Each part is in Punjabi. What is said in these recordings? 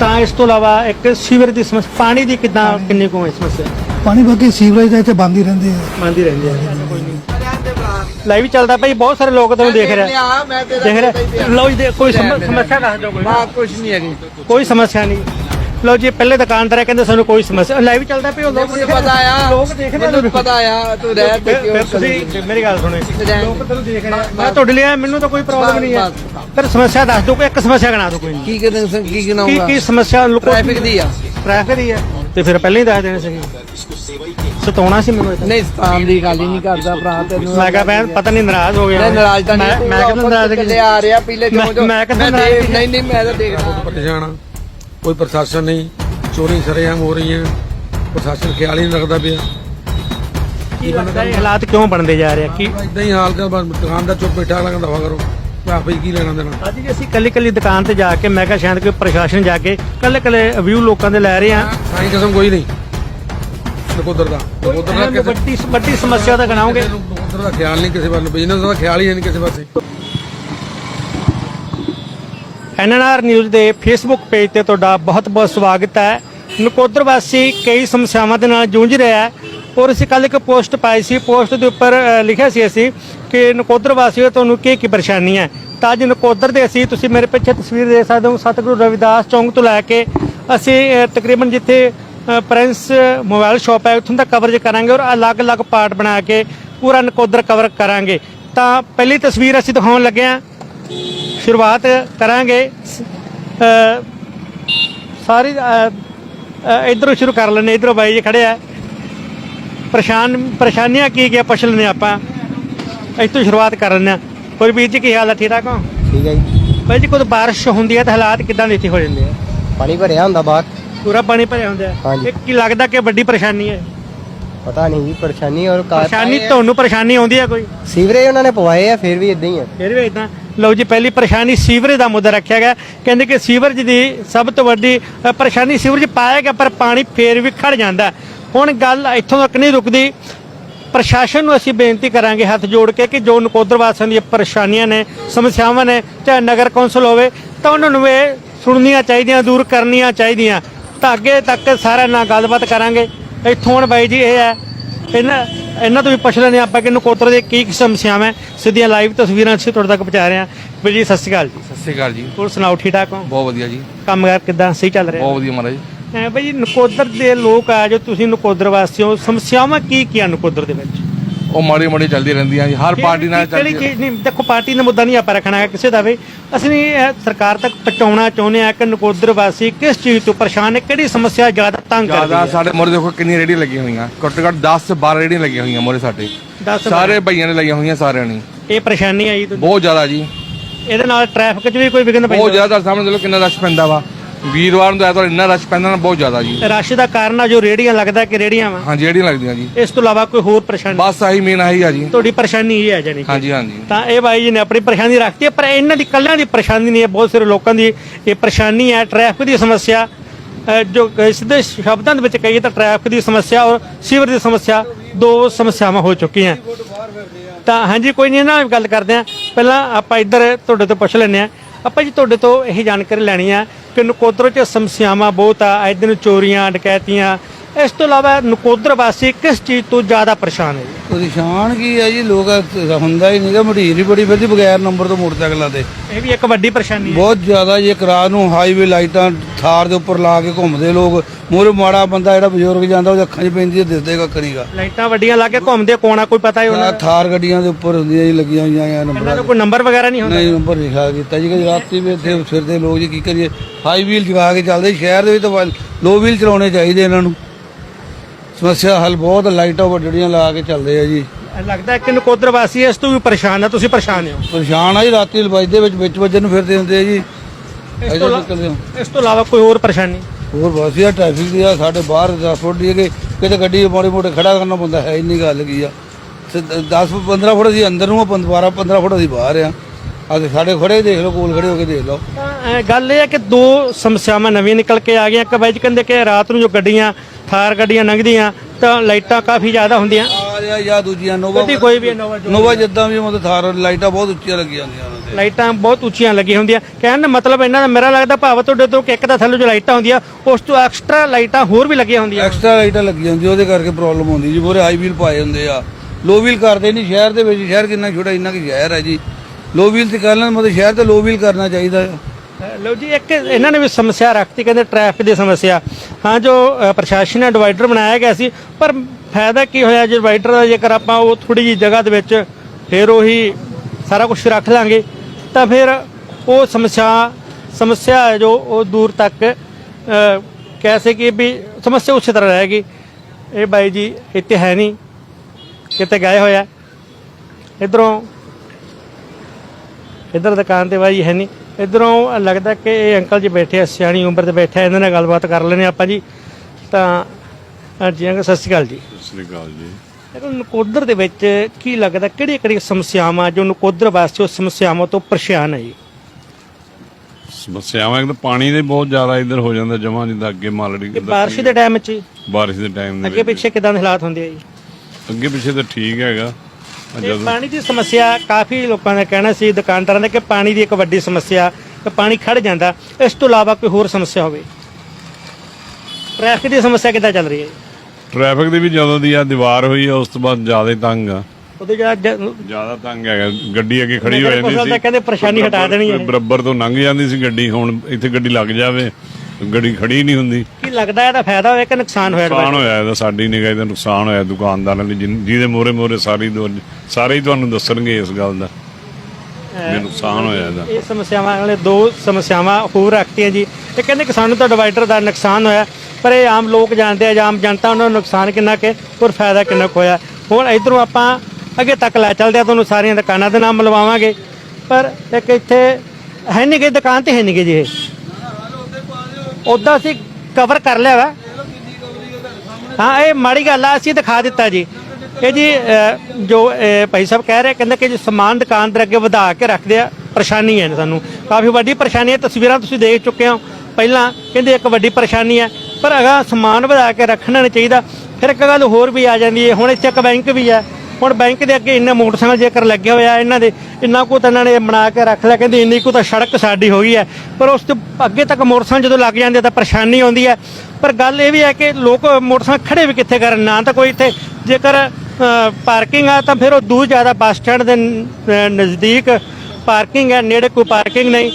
ਤਾਂ ਇਸ ਤੋਂ ਇਲਾਵਾ ਇੱਕ ਸੀਵਰ ਦੀ ਸਮੱਸਿਆ ਪਾਣੀ ਦੀ ਕਿੱਦਾਂ ਕਿੰਨੀ ਕੁ ਹੈ ਸਮੱਸਿਆ? ਪਾਣੀ ਬਾਕੀ ਸੀਵਰੇਜ ਦਾ ਇੱਥੇ ਬੰਦ ਹੀ ਰਹਿੰਦੇ ਆ। ਮੰਦੀ ਰਹਿੰਦੀ ਹੈ ਕੋਈ ਨਹੀਂ। ਲਾਈਵ ਚੱਲਦਾ ਭਾਈ ਬਹੁਤ ਸਾਰੇ ਲੋਕ ਤੁਹਾਨੂੰ ਦੇਖ ਰਹੇ ਆ। ਮੈਂ ਤੇਰਾ ਦੇਖ ਰਹੇ ਲਓ ਜੀ ਦੇ- ਕੋਈ ਸਮ- ਸਮੱਸਿਆ ਦੱਸ ਦਿਓ ਕੋਈ। ਬਾਤ ਕੁਛ ਨਹੀਂ ਹੈਗੀ। ਕੋਈ ਸਮੱਸਿਆ ਨਹੀਂ। ਲਓ ਜੀ ਪਹਿਲੇ ਦੁਕਾਨਦਾਰ ਕਹਿੰਦੇ ਸਾਨੂੰ ਕੋਈ ਸਮੱਸਿਆ ਲਾਈਵ ਚੱਲਦਾ ਪਿਆ ਲੋਕ ਮੈਨੂੰ ਪਤਾ ਆ। ਲੋਕ ਦੇਖ ਰਹੇ ਮੈਨੂੰ ਪਤਾ ਆ ਤੂੰ ਰਹਿ ਤੇ ਕਿਉਂ ਤੁਸੀਂ ਮੇਰੀ ਗੱਲ ਸੁਣੋ ਲੋਕ ਤੈਨੂੰ ਦੇਖ ਰਹੇ ਆ। ਮੈਂ ਤੁਹਾਡੇ ਲਈ ਆਇਆ, ਮੈਨੂੰ ਤਾਂ ਕੋਈ ਪ੍ਰੋਬਲਮ ਨਹੀਂ ਹੈ ਪਰ ਸਮੱਸਿਆ ਦੱਸ ਦਿਓ ਕੋਈ ਇੱਕ ਸਮੱਸਿਆ ਗਣਾ ਦਿਓ ਕੋਈ। ਨਹੀਂ ਕੀ ਕਿਦਾਂ ਕੀ ਕੀ ਗਿਣਾਉਂਗਾ ਕੀ ਸਮੱਸਿਆ ਲੋਕੋ ਟ੍ਰੈਫਿਕ ਦੀ ਆ। ਟ੍ਰੈਫਿਕ ਦੀ ਹੈ ਤੇ ਫਿਰ ਪਹਿਲਾਂ ਹੀ ਦੱਸ ਦੇਣੇ ਸੀਗੇ। ਸਤਾਉਣਾ ਸੀ ਮੈਨੂੰ ਇਹ ਤਾਂ। ਨਹੀਂ ਸਤਾਨ ਦੀ ਗੱਲ ਹੀ ਨਹੀਂ ਕਰਦਾ ਭਰਾ ਤੈਨੂੰ ਮੈਂ ਕਿਹਾ ਭੈਣ ਪਤਾ ਨਹੀਂ ਨਾਰਾਜ਼ ਹੋ ਗਿਆ ਮੈਂ ਨਾਰਾਜ਼ ਤਾਂ ਮੈਂ ਨਹੀਂ ਮੈਂ ਕਿਹਾ ਨਾਰਾਜ਼ ਕਿੱਲੇ ਆ ਰਿਹਾ ਪੀਲੇ ਮੈਂ- ਜੋ ਮੈਂ ਕਿਹਾ ਦੇਖ- ਨਹੀਂ ਨਹੀਂ ਮੈਂ ਤਾਂ ਦੇਖਦਾ ਪਰੇਸ਼ਾਨ ਕੋਈ ਪ੍ਰਸ਼ਾਸਨ ਨਹੀਂ ਚੋਰੀ ਸਰੇਆਮ ਹੋ ਰਹੀਆਂ ਪ੍ਰਸ਼ਾਸਨ ਖਿਆਲ ਹੀ ਨਹੀਂ ਰੱਖਦਾ ਪਿਆ। ਕੀ ਲੱਗਦਾ ਇਹ ਹਾਲਾਤ ਕਿਉਂ ਬਣਦੇ ਜਾ ਰਹੇ ਆ? ਕੀ ਇਦਾਂ ਹੀ ਹਾਲ ਦਾ ਬਸ ਦੁਕਾਨ ਦਾ ਚੁੱਪ ਬੈਠਾ ਲੱਗਦਾ ਦਫਾ ਕਰੋ ਆਪੇ ਕੀ ਲੈਣਾ ਦੇਣਾ? ਅੱਜ ਜੀ ਅਸੀਂ ਕੱਲੀ ਕੱਲੀ ਦੁਕਾਨ ਤੇ ਜਾ ਕੇ ਮੈਂ ਕਿਹਾ ਸ਼ਾਇਦ ਕੋਈ ਪ੍ਰਸ਼ਾਸਨ ਜਾ ਕੇ ਕੱਲੇ ਕੱਲੇ ਵਿਊ ਲੋਕਾਂ ਦੇ ਲੈ ਰਹੇ ਆ। ਸਾਈਂ ਕਸਮ ਕੋਈ ਨਹੀਂ। ਨਕੋਦਰ ਦਾ ਨਕੋਦਰ ਦਾ ਕਿਸੇ ਵੱਡੀ ਵੱਡੀ ਸਮੱਸਿਆ ਤਾਂ ਗਣਾਓਗੇ ਨਕੋਦਰ ਦਾ ਖਿਆਲ ਨਹੀਂ ਕਿਸੇ ਵੱਲ ਬਿਜ਼ਨਸ ਦਾ ਖਿਆਲ ਹੀ ਨਹੀਂ ਕਿਸੇ ਪਾਸੇ। ਐਨਐਨਆਰ ਨਿਊਜ਼ ਦੇ ਫੇਸਬੁੱਕ ਪੇਜ ਤੇ ਤੁਹਾਡਾ ਬਹੁਤ-ਬਹੁਤ ਸਵਾਗਤ ਹੈ। ਨਕੋਦਰ ਵਾਸੀ ਕਈ ਸਮੱਸਿਆਵਾਂ ਦੇ ਨਾਲ ਜੂਝ ਰਿਹਾ ਹੈ ਔਰ ਅਸੀਂ ਕੱਲ ਇੱਕ ਪੋਸਟ ਪਾਈ ਸੀ। ਪੋਸਟ ਦੇ ਉੱਪਰ ਲਿਖਿਆ ਸੀ ਅਸੀਂ ਕਿ ਨਕੋਦਰ ਵਾਸੀਓ, ਤੁਹਾਨੂੰ ਕੀ ਕੀ ਪਰੇਸ਼ਾਨੀ ਹੈ? ਤਾਂ ਅੱਜ ਨਕੋਦਰ ਦੇ ਅਸੀਂ, ਤੁਸੀਂ ਮੇਰੇ ਪਿੱਛੇ ਤਸਵੀਰ ਦੇਖ ਸਕਦੇ ਹੋ। ਸਤਿਗੁਰੂ ਰਵਿਦਾਸ ਚੌਂਕ ਤੋਂ ਲੈ ਕੇ ਅਸੀਂ ਤਕਰੀਬਨ ਜਿੱਥੇ ਪ੍ਰਿੰਸ ਮੋਬਾਈਲ ਸ਼ਾਪ ਹੈ, ਉੱਥੋਂ ਦਾ ਕਵਰੇਜ ਕਰਾਂਗੇ ਔਰ ਅਲੱਗ-ਅਲੱਗ ਪਾਰਟ ਬਣਾ ਕੇ ਪੂਰਾ ਨਕੋਦਰ ਕਵਰ ਕਰਾਂਗੇ। ਤਾਂ ਪਹਿਲੀ ਤਸਵੀਰ ਅਸੀਂ ਦਿਖਾਉਣ ਲੱਗੇ ਹਾਂ। ਸ਼ੁਰੂਆਤ ਕਰਾਂਗੇ। ਸਾਰੀ ਇੱਧਰੋਂ ਸ਼ੁਰੂ ਕਰ ਲੈਂਦੇ ਇੱਧਰੋਂ ਬਾਈ ਜੀ ਖੜੇ ਆ। ਪਰੇਸ਼ਾਨ ਪਰੇਸ਼ਾਨੀਆਂ ਕੀ ਕੀ ਪੁੱਛ ਲੈਂਦੇ ਆਪਾਂ। ਇੱਥੋਂ ਸ਼ੁਰੂਆਤ ਕਰ ਲੈਂਦੇ ਆ ਹੋਰ ਵੀਰ ਜੀ ਕੀ ਹਾਲ ਹੈ ਠੀਕ ਠਾਕ ਹੋ? ਠੀਕ ਹੈ ਜੀ। ਬਾਈ ਜੀ ਕੋਈ ਬਾਰਿਸ਼ ਹੁੰਦੀ ਹੈ ਤਾਂ ਹਾਲਾਤ ਕਿਦਾਂ ਦੇ ਇੱਥੇ ਹੋ ਜਾਂਦੇ ਆ? ਪਾਣੀ ਭਰਿਆ ਹੁੰਦਾ ਬਾਹਰ। ਪੂਰਾ ਪਾਣੀ ਭਰਿਆ ਹੁੰਦਾ ਹੈ। ਇਹ ਕੀ ਲੱਗਦਾ ਕਿ ਵੱਡੀ ਪਰੇਸ਼ਾਨੀ ਹੈ? ਪਤਾ ਨਹੀਂ ਜੀ ਪਰੇਸ਼ਾਨੀ ਔਰ ਕਾਰ ਪਰੇਸ਼ਾਨੀ ਤੁਹਾਨੂੰ ਪਰੇਸ਼ਾਨੀ ਆਉਂਦੀ ਹੈ ਕੋਈ? ਸੀਵਰੇਜ ਉਹਨਾਂ ਨੇ ਪਵਾਏ ਆ ਫਿਰ ਵੀ ਇਦਾਂ ਹੀ ਆ। ਫਿਰ ਵੀ ਇਦਾਂ ਲਓ ਜੀ ਪਹਿਲੀ ਪਰੇਸ਼ਾਨੀ ਸੀਵਰੇਜ ਦਾ ਮੁੱਦਾ ਰੱਖਿਆ ਗਿਆ। ਕਹਿੰਦੇ ਕਿ ਸੀਵਰੇਜ ਦੀ ਸਭ ਤੋਂ ਵੱਡੀ ਅ, ਪਰੇਸ਼ਾਨੀ ਸੀਵਰੇਜ ਪਾਇਆ ਗਿਆ ਪਰ ਪਾਣੀ ਫੇਰ ਵੀ ਖੜ ਜਾਂਦਾ ਹੈ। ਹੁਣ ਗੱਲ ਇੱਥੋਂ ਤੱਕ ਨਹੀਂ ਰੁਕਦੀ। ਪ੍ਰਸ਼ਾਸਨ ਨੂੰ ਅਸੀਂ ਬੇਨਤੀ ਕਰਾਂਗੇ ਹੱਥ ਜੋੜ ਕੇ ਕਿ ਜੋ ਨਕੋਦਰ ਵਾਸੀਆਂ ਦੀਆਂ ਪਰੇਸ਼ਾਨੀਆਂ ਨੇ ਸਮੱਸਿਆਵਾਂ ਨੇ ਚਾਹੇ ਨਗਰ ਕੌਂਸਲ ਹੋਵੇ ਤਾਂ ਉਹਨਾਂ ਨੂੰ ਇਹ ਸੁਣਨੀਆਂ ਚਾਹੀਦੀਆਂ ਦੂਰ ਕਰਨੀਆਂ ਚਾਹੀਦੀਆਂ। ਤਾਂ ਅੱਗੇ ਤੱਕ ਸਾਰਿਆਂ ਨਾਲ ਗੱਲਬਾਤ ਕਰਾਂਗੇ। ਇੱਥੋਂ ਹੁਣ ਬਾਈ ਜੀ ਇਹ ਹੈ ਇਹਨਾਂ ਇਹਨਾਂ ਤੋਂ ਵੀ ਪੁੱਛ ਲੈਂਦੇ ਹਾਂ ਆਪਾਂ ਕਿ ਨਕੋਦਰ ਦੇ ਕੀ ਸਮੱਸਿਆਵਾਂ ਹੈ। ਸਿੱਧੀਆਂ ਲਾਈਵ ਤਸਵੀਰਾਂ ਅਸੀਂ ਤੁਹਾਡੇ ਤੱਕ ਪਹੁੰਚਾ ਰਹੇ ਹਾਂ। ਵੀਰ ਜੀ ਸਤਿ ਸ਼੍ਰੀ ਅਕਾਲ ਜੀ। ਸਤਿ ਸ਼੍ਰੀ ਅਕਾਲ ਜੀ। ਹੋਰ ਸੁਣਾਓ ਠੀਕ ਠਾਕ ਹੋ? ਬਹੁਤ ਵਧੀਆ ਜੀ। ਕੰਮਕਾਰ ਕਿਦਾਂ ਸਹੀ ਚੱਲ ਰਿਹਾ? ਬਹੁਤ ਵਧੀਆ ਮਹਾਰਾਜ। ਐ ਬਈ ਨਕੋਦਰ ਦੇ ਲੋਕ ਆ ਜੋ ਤੁਸੀਂ ਨਕੋਦਰ ਵਾਸੀ ਹੋ ਸਮੱਸਿਆਵਾਂ ਕੀ ਕੀ ਆ ਨਕੋਦਰ ਦੇ ਵਿੱਚ? ਉਹ ਮਾੜੀ ਮਾੜੀ ਚੱਲਦੀ ਰਹਿੰਦੀਆਂ ਜੀ ਹਰ ਪਾਰਟੀ ਨਾਲ ਕਿਹੜੀ ਚੱਲਦੀ ਚੀਜ਼ ਨਹੀਂ ਦੇਖੋ ਪਾਰਟੀ ਦਾ ਮੁੱਦਾ ਨਹੀਂ ਆਪਾਂ ਰੱਖਣਾ ਹੈ ਕਿਸੇ ਦਾ ਵੀ। ਅਸੀਂ ਇਹ ਸਰਕਾਰ ਤੱਕ ਪਹੁੰਚਾਉਣਾ ਚਾਹੁੰਦੇ ਆ ਕਿ ਨਕੋਦਰ ਵਾਸੀ ਕਿਸ ਚੀਜ਼ ਤੋਂ ਪਰੇਸ਼ਾਨ ਹੈ ਕਿਹੜੀ ਸਮੱਸਿਆ ਜ਼ਿਆਦਾ ਤੰਗ ਕਰਦੀ ਜ਼ਿਆਦਾ ਹੈ? ਸਾਡੇ ਮੋਰੇ ਦੇਖੋ ਕਿੰਨੀ ਰੇੜੀ ਲੱਗੀਆਂ ਹੋਈਆਂ ਘੱਟੋ ਘੱਟ 10 12 ਰੇੜੀਆਂ ਲੱਗੀਆਂ ਹੋਈਆਂ ਮੋਰੇ ਸਾਡੇ। ਦੱਸ ਸਾਰੇ ਭਈਆਂ ਨੇ ਲੱਗੀਆਂ ਹੋਈਆਂ ਸਾਰਿਆਂ ਨੇ। ਇਹ ਪਰੇਸ਼ਾਨੀ ਆਈ ਤੁਹਾਨੂੰ ਬਹੁਤ ਜ਼ਿਆਦਾ ਜੀ। ਇਹਦੇ ਨਾਲ ਟ੍ਰੈਫਿਕ 'ਚ ਵੀ ਕੋਈ ਵਿਘਨ ਬਹੁਤ ਪੈਂਦਾ ਜ਼ਿਆਦਾ ਤੁਹਾਡੇ ਸਾਹਮਣੇ ਦੇਖੋ ਕਿੰਨਾ ਰਸ਼ ਪੈਂਦਾ ਵਾ। ਵੀਰਵਾਰ ਨੂੰ ਐਤਵਾਰ ਇੰਨਾ ਰਸ਼ ਪੈਂਦਾ ਨਾ ਬਹੁਤ ਜ਼ਿਆਦਾ ਜੀ। ਰਸ਼ ਦਾ ਕਾਰਨ ਆ ਜੋ ਰੇੜੀਆਂ ਲੱਗਦਾ ਕਿ ਰੇੜੀਆਂ ਵਾ। ਹਾਂਜੀ ਰੇੜੀਆਂ ਲੱਗਦੀਆਂ ਜੀ। ਇਸ ਤੋਂ ਇਲਾਵਾ ਕੋਈ ਹੋਰ ਪਰੇਸ਼ਾਨੀ? ਬਸ ਆਹੀ ਮੇਨ ਆਹੀ ਆ ਜੀ। ਤੁਹਾਡੀ ਪਰੇਸ਼ਾਨੀ ਇਹ ਹੈ ਜਾਨੀ ਕਿ। ਹਾਂਜੀ ਹਾਂਜੀ। ਤਾਂ ਇਹ ਬਾਈ ਜੀ ਨੇ ਆਪਣੀ ਪਰੇਸ਼ਾਨੀ ਰੱਖਤੀ ਹੈ ਪਰ ਇਹਨਾਂ ਦੀ ਕੱਲਿਆਂ ਦੀ ਪਰੇਸ਼ਾਨੀ ਨਹੀਂ ਹੈ ਬਹੁਤ ਸਾਰੇ ਲੋਕਾਂ ਦੀ ਇਹ ਪਰੇਸ਼ਾਨੀ ਹੈ ਟ੍ਰੈਫਿਕ ਦੀ ਸਮੱਸਿਆ। ਜੋ ਸਿੱਧੇ ਸ਼ਬਦਾਂ ਦੇ ਵਿੱਚ ਕਹੀਏ ਤਾਂ ਟ੍ਰੈਫਿਕ ਦੀ ਸਮੱਸਿਆ ਔਰ ਸੀਵਰ ਦੀ ਸਮੱਸਿਆ ਦੋ ਸਮੱਸਿਆਵਾਂ ਹੋ ਚੁੱਕੀਆਂ। ਤਾਂ ਹਾਂਜੀ ਕੋਈ ਨਹੀਂ ਨਾ ਗੱਲ ਕਰਦੇ ਆ ਪਹਿਲਾਂ ਆਪਾਂ ਇੱਧਰ ਤੁਹਾਡੇ ਤੋਂ ਪੁੱਛ ਲੈਂਦੇ ਆ ਆਪਾਂ ਜੀ ਤੁਹਾਡੇ ਤੋਂ ਇਹ ਜਾਣਕਾਰੀ ਲੈਣੀ ਆ ਕਿ ਨਕੋਦਰ 'ਚ ਸਮੱਸਿਆਵਾਂ ਬਹੁਤ ਆ, ਅੱਜ ਦਿਨ ਚੋਰੀਆਂ, ਡਕੈਤੀਆਂ ਇਸ ਤੋਂ ਇਲਾਵਾ ਨਕੋਦਰ ਵਾਸੀ ਕਿਸ ਚੀਜ਼ ਤੋਂ ਜ਼ਿਆਦਾ ਪਰੇਸ਼ਾਨ ਹੈ ਜੀ? ਪਰੇਸ਼ਾਨ ਕੀ ਹੈ ਜੀ? ਲੋਕ ਹੁੰਦਾ ਹੀ ਨਹੀਂਗਾ ਮਟੀਰ ਹੀ ਬੜੀ ਫਿਰਦੀ ਬਗੈਰ ਨੰਬਰ ਤੋਂ ਮੋਟਰਸਾਈਕਲਾਂ ਤੇ ਇਹ ਵੀ ਇੱਕ ਵੱਡੀ ਪਰੇਸ਼ਾਨੀ ਹੈ। ਬਹੁਤ ਜ਼ਿਆਦਾ ਜੀ ਇੱਕ ਰਾਤ ਨੂੰ ਹਾਈਵੇ ਲਾਈਟਾਂ ਥਾਰ ਦੇ ਉੱਪਰ ਲਾ ਕੇ ਘੁੰਮਦੇ ਲੋਕ। ਮੂਹਰੇ ਮਾੜਾ ਬੰਦਾ ਜਿਹੜਾ ਬਜ਼ੁਰਗ ਜਾਂਦਾ ਉਹਦੇ ਅੱਖਾਂ 'ਚ ਪੈਂਦੀ ਹੈ ਦਿਸਦੇ ਕੱਖ ਨਹੀਂਗਾ ਲਾਈਟਾਂ ਵੱਡੀਆਂ ਲਾ ਕੇ ਘੁੰਮਦੇ ਕੋਣਾ ਕੋਈ ਪਤਾ ਹੀ ਉਹਨਾਂ ਥਾਰ ਗੱਡੀਆਂ ਦੇ ਉੱਪਰ ਹੁੰਦੀਆਂ ਜੀ ਲੱਗੀਆਂ ਹੋਈਆਂ ਆ ਇਹਨਾਂ ਨੰਬਰਾਂ ਕੋਈ ਨੰਬਰ ਵਗੈਰਾ ਨਹੀਂ ਹੁੰਦਾ? ਨਹੀਂ ਨੰਬਰ ਲਿਖਾ ਕੀਤਾ ਜੀ। ਕਿ ਰਾਤੀ ਵੀ ਇੱਥੇ ਫਿਰਦੇ ਲੋਕ ਜੀ ਕੀ ਕਰੀਏ? ਹਾਈ ਵੀਲ ਜਗਾ ਕੇ ਚੱਲਦੇ। ਸ਼ਹਿਰ ਦੇ ਵਿੱਚ ਤਾਂ ਲੋ ਵੀਲ ਚਲਾਉਣੇ ਚਾਹੀਦੇ ਇਹਨਾਂ ਨੂੰ। ਸਮੱਸਿਆ ਹੱਲ ਬਹੁਤ ਲਾਈਟਾਂ ਵੱਡੀਆਂ ਲਾ ਕੇ ਚੱਲਦੇ ਆ ਜੀ। ਲੱਗਦਾ ਕਿ ਨਕੋਦਰ ਵਾਸੀ ਇਸ ਤੋਂ ਵੀ ਪਰੇਸ਼ਾਨ ਆ ਤੁਸੀਂ ਪਰੇਸ਼ਾਨ ਹੋ? ਪਰੇਸ਼ਾਨ ਆ ਜੀ ਰਾਤੀ ਵੱਜਦੇ ਵਿੱਚ ਵਿੱਚ ਵੱਜਣ ਨੂੰ ਫਿਰਦੇ ਹੁੰਦੇ ਆ ਜੀ। ਇਸ ਤੋਂ ਇਲਾ- ਨਿਕਲਦੇ ਹੋ ਇਸ ਤੋਂ ਇਲਾਵਾ ਕੋਈ ਹੋਰ ਪਰੇਸ਼ਾਨੀ? ਹੋਰ ਬਸ ਇਹ ਟ੍ਰੈਫਿਕ ਦੀ ਆ ਸਾਡੇ ਬਾਹਰ 10 ਫੁੱਟ ਦੀ ਹੈ ਕਿ ਕਿਤੇ ਗੱਡੀ ਮੋੜੇ ਮੋੜੇ ਖੜਾ ਕਰਨਾ ਪੈਂਦਾ ਹੈ ਇੰਨੀ ਗੱਲ ਕੀ ਆ। 10 15 ਫੁੱਟ ਅਸੀਂ ਅੰਦਰ ਨੂੰ ਆ 12 15 ਫੁੱਟ ਅਸੀਂ ਬਾਹਰ ਆ। ਆ ਤੇ ਸਾਡੇ ਖੜੇ ਦੇਖ ਲਓ ਕੋਲ ਖੜੇ ਹੋ ਕੇ ਦੇਖ ਲਓ। ਤਾਂ ਗੱਲ ਇਹ ਹੈ ਕਿ ਦੋ ਸਮੱਸਿਆਵਾਂ ਨਵੀਆਂ ਨਿਕਲ ਕੇ ਆ ਗਈਆਂ ਇੱਕ ਬਾਈ ਜੀ ਕਹਿੰਦੇ ਕਿ ਰਾਤ ਨੂੰ ਜੋ ਗੱਡੀਆਂ ਥਾਰ ਗੱਡੀਆਂ ਲੰਘਦੀਆਂ ਤਾਂ ਲਾਈਟਾਂ ਕਾਫੀ ਜ਼ਿਆਦਾ ਹੁੰਦੀਆਂ। ਆ ਰਿਹਾ ਜਾਂ ਦੂਜੀਆਂ ਨੋਵਾ ਕੋਈ ਵੀ ਇਨੋਵਾ ਜੋ ਨੋਵਾ ਜਿੱਦਾਂ ਵੀ ਮਤਲਬ ਥਾਰ ਲਾਈਟਾਂ ਬਹੁਤ ਉੱਚੀਆਂ ਲੱਗੀਆਂ ਹੁੰਦੀਆਂ ਉਹਨਾਂ ਲਾਈਟਾਂ ਬਹੁਤ ਉੱਚੀਆਂ ਲੱਗੀਆਂ ਹੁੰਦੀਆਂ। ਕਹਿਣ ਦਾ ਮਤਲਬ ਇਹਨਾਂ ਦਾ ਮੇਰਾ ਲੱਗਦਾ ਭਾਵ ਤੁਹਾਡੇ ਤੋਂ ਇੱਕ ਤਾਂ ਥੱਲੇ ਜੋ ਲਾਈਟਾਂ ਹੁੰਦੀਆਂ ਉਸ ਤੋਂ ਐਕਸਟਰਾ ਲਾਈਟਾਂ ਹੋਰ ਵੀ ਲੱਗੀਆਂ ਹੁੰਦੀਆਂ। ਐਕਸਟਰਾ ਲਾਈਟਾਂ ਲੱਗੀਆਂ ਹੁੰਦੀਆਂ ਉਹਦੇ ਕਰਕੇ ਪ੍ਰੋਬਲਮ ਹੁੰਦੀ ਜੀ। ਮੋਰੇ ਹਾਈ ਵੀਲ ਪਾਏ ਹੁੰਦੇ ਆ। ਲੋ ਵੀਲ ਕਰਦੇ ਨਹੀਂ ਸ਼ਹਿਰ ਦੇ ਵਿੱਚ। ਸ਼ਹਿਰ ਕਿੰਨਾ ਛੋਟਾ ਇੰਨਾ ਕਿ ਸ਼ਹਿਰ ਹੈ ਜੀ। ਲੋ ਵੀਲ ਤੇ ਕਰ ਲੈਣ ਮਤਲਬ ਸ਼ਹਿਰ ਤੇ ਲੋ ਵੀਲ ਕਰਨਾ ਚਾਹੀਦਾ। ਅ, ਲਓ ਜੀ, ਇੱਕ ਇਹਨਾਂ ਨੇ ਵੀ ਸਮੱਸਿਆ ਰੱਖਤੀ, ਕਹਿੰਦੇ ਟ੍ਰੈਫਿਕ ਦੀ ਸਮੱਸਿਆ। ਹਾਂ, ਜੋ ਪ੍ਰਸ਼ਾਸਨ ਨੇ ਡਿਵਾਈਡਰ ਬਣਾਇਆ ਗਿਆ ਸੀ, ਪਰ ਫਾਇਦਾ ਕੀ ਹੋਇਆ ਜੇ ਡਿਵਾਈਡਰ ਦਾ? ਜੇਕਰ ਆਪਾਂ ਉਹ ਥੋੜੀ ਜਿਹੀ ਜਗ੍ਹਾ ਦੇ ਵਿੱਚ ਫਿਰ ਉਹੀ ਸਾਰਾ ਕੁਝ ਰੱਖ ਲਾਂਗੇ, ਤਾਂ ਫਿਰ ਉਹ ਸਮੱਸਿਆ ਸਮੱਸਿਆ ਜੋ ਉਹ ਦੂਰ ਤੱਕ ਕਹਿ ਸਕੀਏ ਵੀ ਸਮੱਸਿਆ ਉਸੇ ਤਰ੍ਹਾਂ ਰਹੇਗੀ। ਇਹ ਬਾਈ ਜੀ, ਇੱਥੇ ਹੈ ਨਹੀਂ, ਕਿਤੇ ਗਏ ਹੋਇਆ। ਇਧਰੋਂ, ਇੱਧਰ ਦੁਕਾਨ ਤੇ ਬਾਈ ਹੈ ਨਹੀਂ। ਇਧਰੋਂ ਲੱਗਦਾ ਕਿ ਇਹ ਅੰਕਲ ਜੀ ਬੈਠੇ ਆ ਸਿਆਣੀ ਉਮਰ ਦੇ ਬੈਠੇ ਆ ਇਹਨਾਂ ਨਾਲ ਗੱਲਬਾਤ ਕਰ ਲੈਣੇ ਆਪਾਂ ਜੀ। ਤਾਂ ਹਾਂਜੀ ਅੰਕਲ ਸਤਿ ਸ਼੍ਰੀ ਅਕਾਲ ਜੀ। ਸਤਿ ਸ੍ਰੀ ਅਕਾਲ ਜੀ। ਅੰਕਲ ਨਕੋਦਰ ਦੇ ਵਿੱਚ ਕੀ ਲੱਗਦਾ ਕਿਹੜੀਆਂ ਕਿਹੜੀਆਂ ਸਮੱਸਿਆਵਾਂ ਜੋ ਨਕੋਦਰ ਵਾਸਤੇ ਉਹ ਸਮੱਸਿਆਵਾਂ ਤੋਂ ਪਰੇਸ਼ਾਨ ਹੈ ਜੀ? ਸਮੱਸਿਆਵਾਂ ਇੱਕ ਤਾਂ ਪਾਣੀ ਦੇ ਬਹੁਤ ਜ਼ਿਆਦਾ ਇੱਧਰ ਹੋ ਜਾਂਦਾ ਜਮਾ ਜਿੱਦਾਂ ਅੱਗੇ ਮਾਲੜੀ ਤੇ ਬਾਰਿਸ਼ ਦੇ ਟਾਈਮ 'ਚ? ਬਾਰਿਸ਼ ਦੇ ਟਾਈਮ ਦੇ ਅੱਗੇ ਵਿੱਚ। ਪਿੱਛੇ ਕਿਦਾਂ ਦੇ ਹਾਲਾਤ ਹੁੰਦੇ ਆ ਜੀ? ਅੱਗੇ ਪਿੱਛੇ ਤਾਂ ਠੀਕ ਹੈਗਾ। ਤੇ ਪਾਣੀ ਦੀ ਸਮੱਸਿਆ ਕਾਫੀ ਲੋਕਾਂ ਦਾ ਕਹਿਣਾ ਸੀ ਦੁਕਾਨਦਾਰਾਂ ਦਾ ਕਿ ਪਾਣੀ ਦੀ ਇੱਕ ਵੱਡੀ ਸਮੱਸਿਆ ਕਿ ਪਾਣੀ ਖੜ ਜਾਂਦਾ। ਇਸ ਤੋਂ ਇਲਾਵਾ ਕੋਈ ਹੋਰ ਸਮੱਸਿਆ ਹੋਵੇ? ਟ੍ਰੈਫਿਕ ਦੀ ਸਮੱਸਿਆ ਕਿੱਦਾਂ ਚੱਲ ਰਹੀ ਹੈ? ਟ੍ਰੈਫਿਕ ਦੀ ਵੀ ਜਦੋਂ ਦੀ ਆ ਦੀਵਾਰ ਹੋਈ ਆ ਉਸ ਤੋਂ ਬਾਅਦ ਜ਼ਿਆਦਾ ਹੀ ਤੰਗ ਆ। ਉਹਦੇ ਜਿਹੜਾ ਜ- ਜ਼ਿਆਦਾ ਤੰਗ ਹੈਗਾ। ਗੱਡੀ ਅੱਗੇ ਖੜੀ ਹੋ ਨਗਰ ਕੌਂਸਲ ਜਾਂਦੀ ਤਾਂ ਸੀ। ਕਹਿੰਦੇ ਪਰੇਸ਼ਾਨੀ ਹਟਾ ਦੇਣੀ ਹੈ। ਬਰਾਬਰ ਤੋਂ ਲੰਘ ਜਾਂਦੀ ਸੀ ਗੱਡੀ। ਹੁਣ ਇੱਥੇ ਗੱਡੀ ਲੱਗ ਜਾਵੇ। ਗੱਡੀ ਖੜੀ ਨਹੀਂ ਹੁੰਦੀ। ਕੀ ਲੱਗਦਾ ਇਹਦਾ ਫਾਇਦਾ ਹੋਇਆ ਕਿ ਨੁਕਸਾਨ ਹੋਇਆ ਨੁਕਸਾਨ ਹੋਇਆ ਇਹਦਾ ਸਾਡੀ ਨਿਗਾਹ ਦਾ ਨੁਕਸਾਨ ਹੋਇਆ ਦੁਕਾਨਦਾਰਾਂ ਲਈ ਜਿਨ- ਜਿਹਦੇ ਮੋਰੇ ਮੋਰੇ ਸਾਰੀ ਦੋ ਸਾਰੇ ਹੀ ਤੁਹਾਨੂੰ ਦੱਸਣਗੇ ਇਸ ਗੱਲ ਦਾ। ਵੀ ਨੁਕਸਾਨ ਹੋਇਆ ਇਹਦਾ। ਇਹ ਸਮੱਸਿਆਵਾਂ ਵਾਲੇ ਦੋ ਸਮੱਸਿਆਵਾਂ ਹੋਰ ਰੱਖਤੀਆਂ ਜੀ। ਇਹ ਕਹਿੰਦੇ ਕਿ ਸਾਨੂੰ ਤਾਂ ਡਿਵਾਈਡਰ ਦਾ ਨੁਕਸਾਨ ਹੋਇਆ ਪਰ ਇਹ ਆਮ ਲੋਕ ਜਾਣਦੇ ਆ ਜਾਂ ਆਮ ਜਨਤਾ ਉਹਨਾਂ ਨੂੰ ਨੁਕਸਾਨ ਕਿੰਨਾ ਕਿ ਔਰ ਫਾਇਦਾ ਕਿੰਨਾ ਕੁ ਹੋਇਆ। ਹੁਣ ਇਧਰੋਂ ਆਪਾਂ ਅੱਗੇ ਤੱਕ ਲੈ ਚੱਲਦੇ ਆ ਤੁਹਾਨੂੰ ਸਾਰੀਆਂ ਦੁਕਾਨਾਂ ਦੇ ਨਾਮ ਮਿਲਵਾਵਾਂਗੇ। ਪਰ ਇੱਕ ਇੱਥੇ ਹੈ ਨਹੀਂ ਗਈ ਦੁਕਾਨ ਤੇ ਹੈ ਨਹੀਂ ਗਈ ਜੀ ਇਹ। ਉਦਾਂ ਅਸੀਂ ਕਵਰ ਕਰ ਲਿਆ ਵਾ। ਹਾਂ ਇਹ ਮਾੜੀ ਗੱਲ ਆ ਅਸੀਂ ਦਿਖਾ ਦਿੱਤਾ ਜੀ। ਇਹ ਜੀ ਅ, ਜੋ ਅ, ਭਾਈ ਸਾਹਿਬ ਕਹਿ ਰਹੇ ਕਹਿੰਦੇ ਕਿ ਜੀ ਸਮਾਨ ਦੁਕਾਨ ਦੇ ਅੱਗੇ ਵਧਾ ਕੇ ਰੱਖਦੇ ਆ ਪਰੇਸ਼ਾਨੀ ਹੈ ਸਾਨੂੰ। ਕਾਫੀ ਵੱਡੀ ਪਰੇਸ਼ਾਨੀ ਹੈ ਤਸਵੀਰਾਂ ਤੁਸੀਂ ਦੇਖ ਚੁੱਕੇ ਹੋ। ਪਹਿਲਾਂ ਕਹਿੰਦੇ ਇੱਕ ਵੱਡੀ ਪਰੇਸ਼ਾਨੀ ਹੈ ਪਰ ਅਗਾ ਸਮਾਨ ਵਧਾ ਕੇ ਰੱਖਣਾ ਨਹੀਂ ਚਾਹੀਦਾ। ਫਿਰ ਇੱਕ ਗੱਲ ਹੋਰ ਵੀ ਆ ਜਾਂਦੀ ਹੈ ਹੁਣ ਇੱਥੇ ਇੱਕ ਬੈਂਕ ਵੀ ਹੈ ਹੁਣ ਬੈਂਕ ਦੇ ਅੱਗੇ ਇੰਨੇ ਮੋਟਰਸਾਈਕਲ ਜੇਕਰ ਲੱਗੇ ਹੋਇਆ ਇਹਨਾਂ ਦੇ, ਇੰਨਾ ਕੁ ਤਾਂ ਇਹਨਾਂ ਨੇ ਬਣਾ ਕੇ ਰੱਖ ਲਿਆ, ਕਹਿੰਦੇ ਇੰਨੀ ਕੁ ਤਾਂ ਸੜਕ ਸਾਡੀ ਹੋ ਗਈ ਹੈ। ਪਰ ਉਸ ਤੋਂ ਅੱਗੇ ਤੱਕ ਮੋਟਰਸਾਈਕਲ ਜਦੋਂ ਲੱਗ ਜਾਂਦੇ ਤਾਂ ਪਰੇਸ਼ਾਨੀ ਆਉਂਦੀ ਹੈ। ਪਰ ਗੱਲ ਇਹ ਵੀ ਹੈ ਕਿ ਲੋਕ ਮੋਟਰਸਾਈਕਲ ਖੜੇ ਵੀ ਕਿੱਥੇ ਕਰਨ, ਨਾ ਤਾਂ ਕੋਈ ਇੱਥੇ, ਜੇਕਰ ਪਾਰਕਿੰਗ ਆ ਤਾਂ ਫਿਰ ਉਹ ਦੂਰ ਜ਼ਿਆਦਾ ਬੱਸ ਸਟੈਂਡ ਦੇ ਨਜ਼ਦੀਕ ਪਾਰਕਿੰਗ ਹੈ, ਨੇੜੇ ਕੋਈ ਪਾਰਕਿੰਗ ਨਹੀਂ।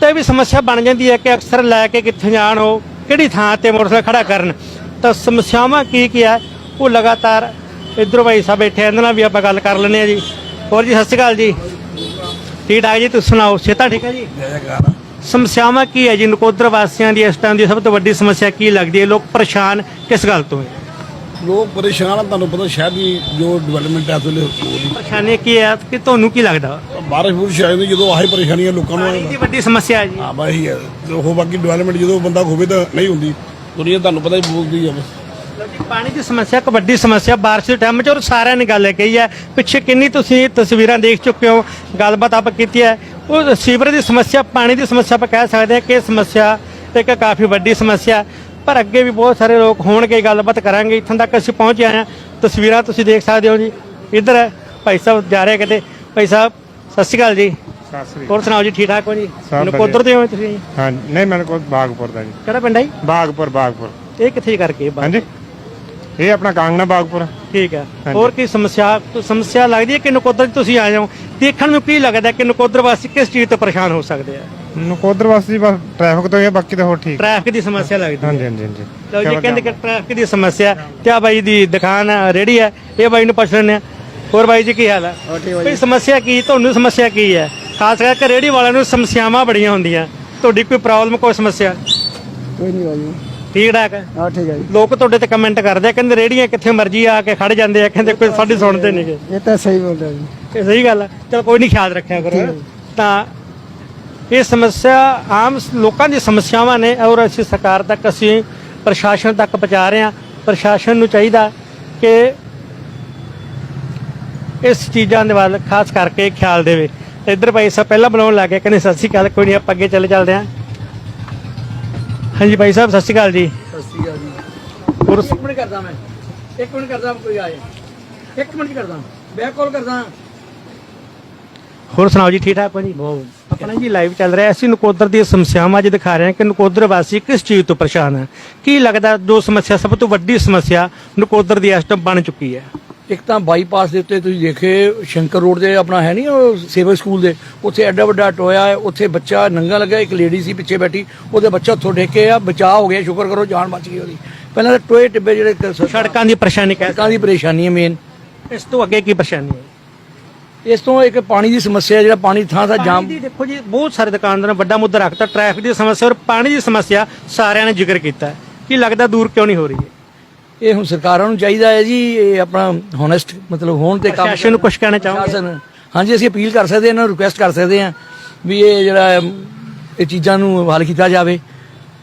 ਤੇ ਇਹ ਵੀ ਸਮੱਸਿਆ ਬਣ ਜਾਂਦੀ ਹੈ ਕਿ ਅਕਸਰ ਲੈ ਕੇ ਕਿੱਥੇ ਜਾਣ ਉਹ ਕਿਹੜੀ ਥਾਂ ਤੇ ਮੋਟਰਸਾਈਕਲ ਖੜਾ ਕਰਨ। ਤਾਂ ਸਮੱਸਿਆਵਾਂ ਕੀ ਕੀ ਹੈ, ਉਹ ਲਗਾਤਾਰ ਇਧਰੋਂ ਭਾਈ ਸਾਹਿਬ ਬੈਠੇ ਆ, ਇਹਨਾਂ ਨਾਲ ਵੀ ਆਪਾਂ ਗੱਲ ਕਰ ਲੈਂਦੇ ਆ ਜੀ। ਹੋਰ ਜੀ ਸਤਿ ਸ਼੍ਰੀ ਅਕਾਲ ਜੀ। ਠੀਕ ਠਾਕ ਜੀ ਤੁਸੀਂ ਸੁਣਾਓ ਸਿਹਤਾਂ ਠੀਕ ਹੈ ਜੀ? ਸਮੱਸਿਆਵਾਂ ਕੀ ਹੈ ਜੀ ਨਕੋਦਰ ਵਾਸੀਆਂ ਦੀ ਇਸ ਟਾਈਮ ਦੀ ਸਭ ਤੋਂ ਵੱਡੀ ਸਮੱਸਿਆ ਕੀ ਲੱਗਦੀ ਹੈ? ਲੋਕ ਪਰੇਸ਼ਾਨ ਕਿਸ ਗੱਲ ਤੋਂ ਹੈ? ਲੋਕ ਪਰੇਸ਼ਾਨ ਆ ਤੁਹਾਨੂੰ ਪਤਾ ਸ਼ਹਿਰ ਦੀ ਜੋ ਡਿਵੈਲਪਮੈਂਟ ਹੈ ਇਸ ਵੇਲੇ ਪਰੇਸ਼ਾਨੀ ਕੀ ਹੈ? ਕਿ ਤੁਹਾਨੂੰ ਕੀ ਲੱਗਦਾ? ਬਾਰਿਸ਼ ਬੁਰਿਸ਼ ਆ ਜਾਂਦੀ ਜਦੋਂ ਆਹੀ ਪਰੇਸ਼ਾਨੀਆਂ ਲੋਕਾਂ ਨੂੰ ਪਾਣੀ ਦੀ ਵੱਡੀ ਸਮੱਸਿਆ ਹੈ ਜੀ। ਆ ਬਸ ਇਹੀ ਹੈ। ਉਹ ਬਾਕੀ ਡਿਵੈਲਪਮੈਂਟ ਜਦੋਂ ਬੰਦਾ ਹੋਵੇ ਤਾਂ ਨਹੀਂ ਹੁੰਦੀ। ਦੁਨੀਆ ਤੁਹਾਨੂੰ ਪਤਾ ਹੀ ਬੋਲਦੀ ਆ ਬਸ। ਪਾਣੀ ਦੀ ਸਮੱਸਿਆ ਇੱਕ ਵੱਡੀ ਸਮੱਸਿਆ ਬਾਰਿਸ਼ ਦੇ ਟਾਈਮ 'ਚ ਔਰ ਸਾਰਿਆਂ ਨੇ ਗੱਲ ਕਹੀ ਹੈ। ਪਿੱਛੇ ਕਿੰਨੀ ਤੁਸੀਂ ਤਸਵੀਰਾਂ ਦੇਖ ਚੁੱਕੇ ਹੋ ਗੱਲਬਾਤ ਆਪ ਕੀਤੀ ਹੈ। ਉਹ ਸੀਵਰੇਜ ਦੀ ਸਮੱਸਿਆ ਪਾਣੀ ਦੀ ਸਮੱਸਿਆ ਆਪਾਂ ਕਹਿ ਸਕਦੇ ਹਾਂ ਕਿ ਸਮੱਸਿਆ ਇੱਕ ਕਾਫੀ ਵੱਡੀ ਸਮੱਸਿਆ। ਪਰ ਅੱਗੇ ਵੀ ਬਹੁਤ ਸਾਰੇ ਲੋਕ ਹੋਣਗੇ ਗੱਲਬਾਤ ਕਰਾਂਗੇ। ਇੱਥੋਂ ਤੱਕ ਅਸੀਂ ਪਹੁੰਚ ਆਏ ਹਾਂ। ਤਸਵੀਰਾਂ ਤੁਸੀਂ ਦੇਖ ਸਕਦੇ ਹੋ ਜੀ। ਇੱਧਰ ਹੈ ਭਾਈ ਸਾਹਿਬ ਜਾ ਰਹੇ ਕਿਤੇ। ਭਾਈ ਸਾਹਿਬ ਸਤਿ ਸ਼੍ਰੀ ਅਕਾਲ ਜੀ। ਹੋਰ ਸੁਣਾਓ ਜੀ ਠੀਕ ਠਾਕ ਹੋ ਜੀ? ਨਕੋਦਰ ਦੇ ਹੋ ਤੁਸੀਂ? ਹਾਂ ਨਹੀਂ ਮੈਨੂੰ ਕੋਲ ਬਾਗਪੁਰ ਦਾ ਜੀ। ਕਿਹੜਾ ਪਿੰਡ ਹੈ ਜੀ? ਬਾਗਪੁਰ ਬਾਗਪੁਰ। ਇਹ ਕਿੱਥੇ ਕਰਕੇ? ਹਾਂਜੀ। ਇਹ ਆਪਣਾ ਕਾਂਗਣਾ ਬਾਗਪੁਰ। ਠੀਕ ਹੈ। ਹਾਂਜੀ। ਹੋਰ ਕੀ ਸਮੱਸਿਆ ਸਮੱਸਿਆ ਲੱਗਦੀ ਹੈ ਕਿ ਨਕੋਦਰ 'ਚ ਤੁਸੀਂ ਆ ਜਾਓ? ਦੇਖਣ ਨੂੰ ਕੀ ਲੱਗਦਾ ਕਿ ਨਕੋਦਰ ਵਾਸੀ ਕਿਸ ਚੀਜ਼ ਤੋਂ ਪਰੇਸ਼ਾਨ ਹੋ ਸਕਦੇ ਆ? ਨਕੋਦਰ ਵਾਸਤੇ ਜੀ ਬਸ ਟ੍ਰੈਫਿਕ ਤੋਂ ਹੀ ਆ ਬਾਕੀ ਤਾਂ ਹੋਰ ਠੀਕ। ਟ੍ਰੈਫਿਕ ਦੀ ਸਮੱਸਿਆ ਲੱਗਦੀ ਹੈ। ਹਾਂਜੀ ਹਾਂਜੀ ਹਾਂਜੀ। ਲਓ ਜੀ ਕਹਿੰਦੇ ਕਿ ਟ੍ਰੈਫਿਕ ਦੀ ਸਮੱਸਿਆ ਤੇ ਆ ਬਾਈ ਦੀ ਦੁਕਾਨ ਰੇਹੜੀ ਹੈ ਇਹ ਬਾਈ ਨੂੰ ਪੁੱਛ ਲੈਂਦੇ ਆ ਹੋਰ ਬਾਈ ਜੀ ਕੀ ਹਾਲ ਹੈ? ਕੋਈ ਸਮੱਸਿਆ ਕੀ ਤੁਹਾਨੂੰ ਸਮੱਸਿਆ ਕੀ ਹੈ? ਖਾਸ ਕਰਕੇ ਰੇਹੜੀ ਵਾਲਿਆਂ ਨੂੰ ਸਮੱਸਿਆਵਾਂ ਬੜੀਆਂ ਹੁੰਦੀਆਂ। ਤੁਹਾਡੀ ਕੋਈ ਪ੍ਰੋਬਲਮ ਕੋਈ ਸਮੱਸਿਆ? ਕੋਈ ਨਹੀਂ ਬਾਜੀ ਠੀਕ ਠਾਕ? ਹੈ ਹਾਂ ਠੀਕ ਹੈ ਜੀ। ਲੋਕ ਤੁਹਾਡੇ ਤੇ ਕਮੈਂਟ ਕਰਦੇ ਆ ਕਹਿੰਦੇ ਰੇਹੜੀਆਂ ਕਿੱਥੇ ਮਰਜ਼ੀ ਆ ਕੇ ਖੜ ਜਾਂਦੇ ਆ ਕਹਿੰਦੇ ਕੋਈ ਸਾਡੀ ਸੁਣਦੇ ਨਹੀਂਗੇ ਇਹ ਤਾਂ ਸਹੀ ਬੋਲ ਰਿਹਾ ਜੀ। ਇਹ ਸਹੀ ਗੱਲ ਹੈ ਚਲ ਕੋਈ ਨਹੀਂ ਖਿਆਲ ਰੱਖਿਆ ਕਰੋ। ਤਾਂ ਇਹ ਸਮੱਸਿਆ ਆਮ ਲੋਕਾਂ ਦੀ ਸਮੱਸਿਆਵਾਂ ਨੇ ਔਰ ਅਸੀਂ ਸਰਕਾਰ ਤੱਕ ਅਸੀਂ ਪ੍ਰਸ਼ਾਸਨ ਤੱਕ ਪਹੁੰਚਾ ਰਹੇ ਹਾਂ। ਪ੍ਰਸ਼ਾਸਨ ਨੂੰ ਚਾਹੀਦਾ ਕਿ ਇਸ ਚੀਜ਼ਾਂ ਦੇ ਵੱਲ ਖਾਸ ਕਰਕੇ ਖਿਆਲ ਦੇਵੇ। ਇੱਧਰ ਭਾਈ ਸਾਹਿਬ ਪਹਿਲਾਂ ਬੁਲਾਉਣ ਲੱਗੇ ਕਹਿੰਦੇ ਸਤਿ ਸ਼੍ਰੀ ਅਕਾਲ ਕੋਈ ਨਹੀਂ ਆਪਾਂ ਅੱਗੇ ਚੱਲੇ ਚੱਲਦੇ ਹਾਂ। ਹਾਂਜੀ ਭਾਈ ਸਾਹਿਬ ਸਤਿ ਸ਼੍ਰੀ ਅਕਾਲ ਜੀ। ਸਤਿ ਸ਼੍ਰੀ ਅਕਾਲ ਜੀ। ਹੋਰ ਇੱਕ ਮਿੰਟ ਕਰਦਾ ਮੈਂ। ਇੱਕ ਮਿੰਟ ਕਰਦਾ ਕੋਈ ਆਏ ਇੱਕ ਮਿੰਟ ਕਰਦਾ ਬੈਕ ਕਾਲ ਕਰਦਾ। ਹੋਰ ਸੁਣਾਓ ਜੀ ਠੀਕ ਠਾਕ ਹੋ ਜੀ? ਆਪਣਾ ਜੀ ਲਾਈਵ ਚੱਲ ਰਿਹਾ। ਅਸੀਂ ਨਕੋਦਰ ਦੀਆਂ ਸਮੱਸਿਆਵਾਂ ਅੱਜ ਦਿਖਾ ਰਹੇ ਹਾਂ ਕਿ ਨਕੋਦਰ ਵਾਸੀ ਕਿਸ ਚੀਜ਼ ਤੋਂ ਪਰੇਸ਼ਾਨ ਹੈ? ਕੀ ਲੱਗਦਾ ਜੋ ਸਮੱਸਿਆ ਸਭ ਤੋਂ ਵੱਡੀ ਸਮੱਸਿਆ ਨਕੋਦਰ ਦੀ ਇਸ ਟਾਈਮ ਬਣ ਚੁੱਕੀ ਹੈ? ਇੱਕ ਤਾਂ ਬਾਈਪਾਸ ਦੇ ਉੱਤੇ ਤੁਸੀਂ ਦੇਖੇ ਸ਼ੰਕਰ ਰੋਡ ਦੇ ਆਪਣਾ ਹੈ ਨਹੀਂ ਉਹ ਸੇਵਕ ਸਕੂਲ ਦੇ ਉੱਥੇ ਐਡਾ ਵੱਡਾ ਟੋਇਆ ਹੈ ਉੱਥੇ ਬੱਚਾ ਨੰਗਾ ਲੱਗਾ ਇੱਕ ਲੇਡੀ ਸੀ ਪਿੱਛੇ ਬੈਠੀ ਉਹਦੇ ਬੱਚਾ ਉੱਥੋਂ ਡੇਕੇ ਆ ਬਚਾਅ ਹੋ ਗਿਆ ਸ਼ੁਕਰ ਕਰੋ ਜਾਨ ਬਚ ਗਈ ਉਹਦੀ। ਪਹਿਲਾਂ ਤਾਂ ਟੋਏ ਟਿੱਬੇ ਜਿਹੜੇ ਸੜਕਾਂ ਦੀ ਪਰੇਸ਼ਾਨੀ ਕਹਿ ਸੜਕਾਂ ਦੀ ਪਰੇਸ਼ਾਨੀ ਹੈ ਮੇਨ ਇਸ ਤੋਂ ਅੱਗੇ ਕੀ ਪਰੇਸ਼ਾਨੀ ਹੈ? ਇਸ ਤੋਂ ਇੱਕ ਪਾਣੀ ਦੀ ਸਮੱਸਿਆ ਜਿਹੜਾ ਪਾਣੀ ਥਾਂ ਥਾਂ ਜਾਮ ਦੇਖੋ ਜੀ ਬਹੁਤ ਸਾਰੇ ਦੁਕਾਨਦਾਰਾਂ ਨੇ ਵੱਡਾ ਮੁੱਦਾ ਰੱਖਤਾ ਟ੍ਰੈਫਿਕ ਦੀ ਸਮੱਸਿਆ ਔਰ ਪਾਣੀ ਦੀ ਸਮੱਸਿਆ ਸਾਰਿਆਂ ਨੇ ਜ਼ਿਕਰ ਕੀਤਾ। ਕੀ ਲੱਗਦਾ ਦੂਰ ਕਿਉਂ ਨਹੀਂ ਹੋ ਰਹੀ ਹੈ? ਇਹ ਹੁਣ ਸਰਕਾਰਾਂ ਨੂੰ ਚਾਹੀਦਾ ਹੈ ਜੀ ਇਹ ਆਪਣਾ ਹੋਨੈਸਟ ਮਤਲਬ ਹੋਣ ਤੇ ਕੰਮ ਪ੍ਰਸ਼ਾਸਨ ਨੂੰ ਕੁਝ ਕਹਿਣਾ ਪ੍ਰਸ਼ਾਸਨ ਹਾਂਜੀ ਅਸੀਂ ਅਪੀਲ ਕਰ ਸਕਦੇ ਹਾਂ ਇਹਨਾਂ ਨੂੰ ਰਿਕੁਐਸਟ ਕਰ ਸਕਦੇ ਹਾਂ ਵੀ ਇਹ ਜਿਹੜਾ ਇਹ ਚੀਜ਼ਾਂ ਨੂੰ ਹੱਲ ਕੀਤਾ ਜਾਵੇ।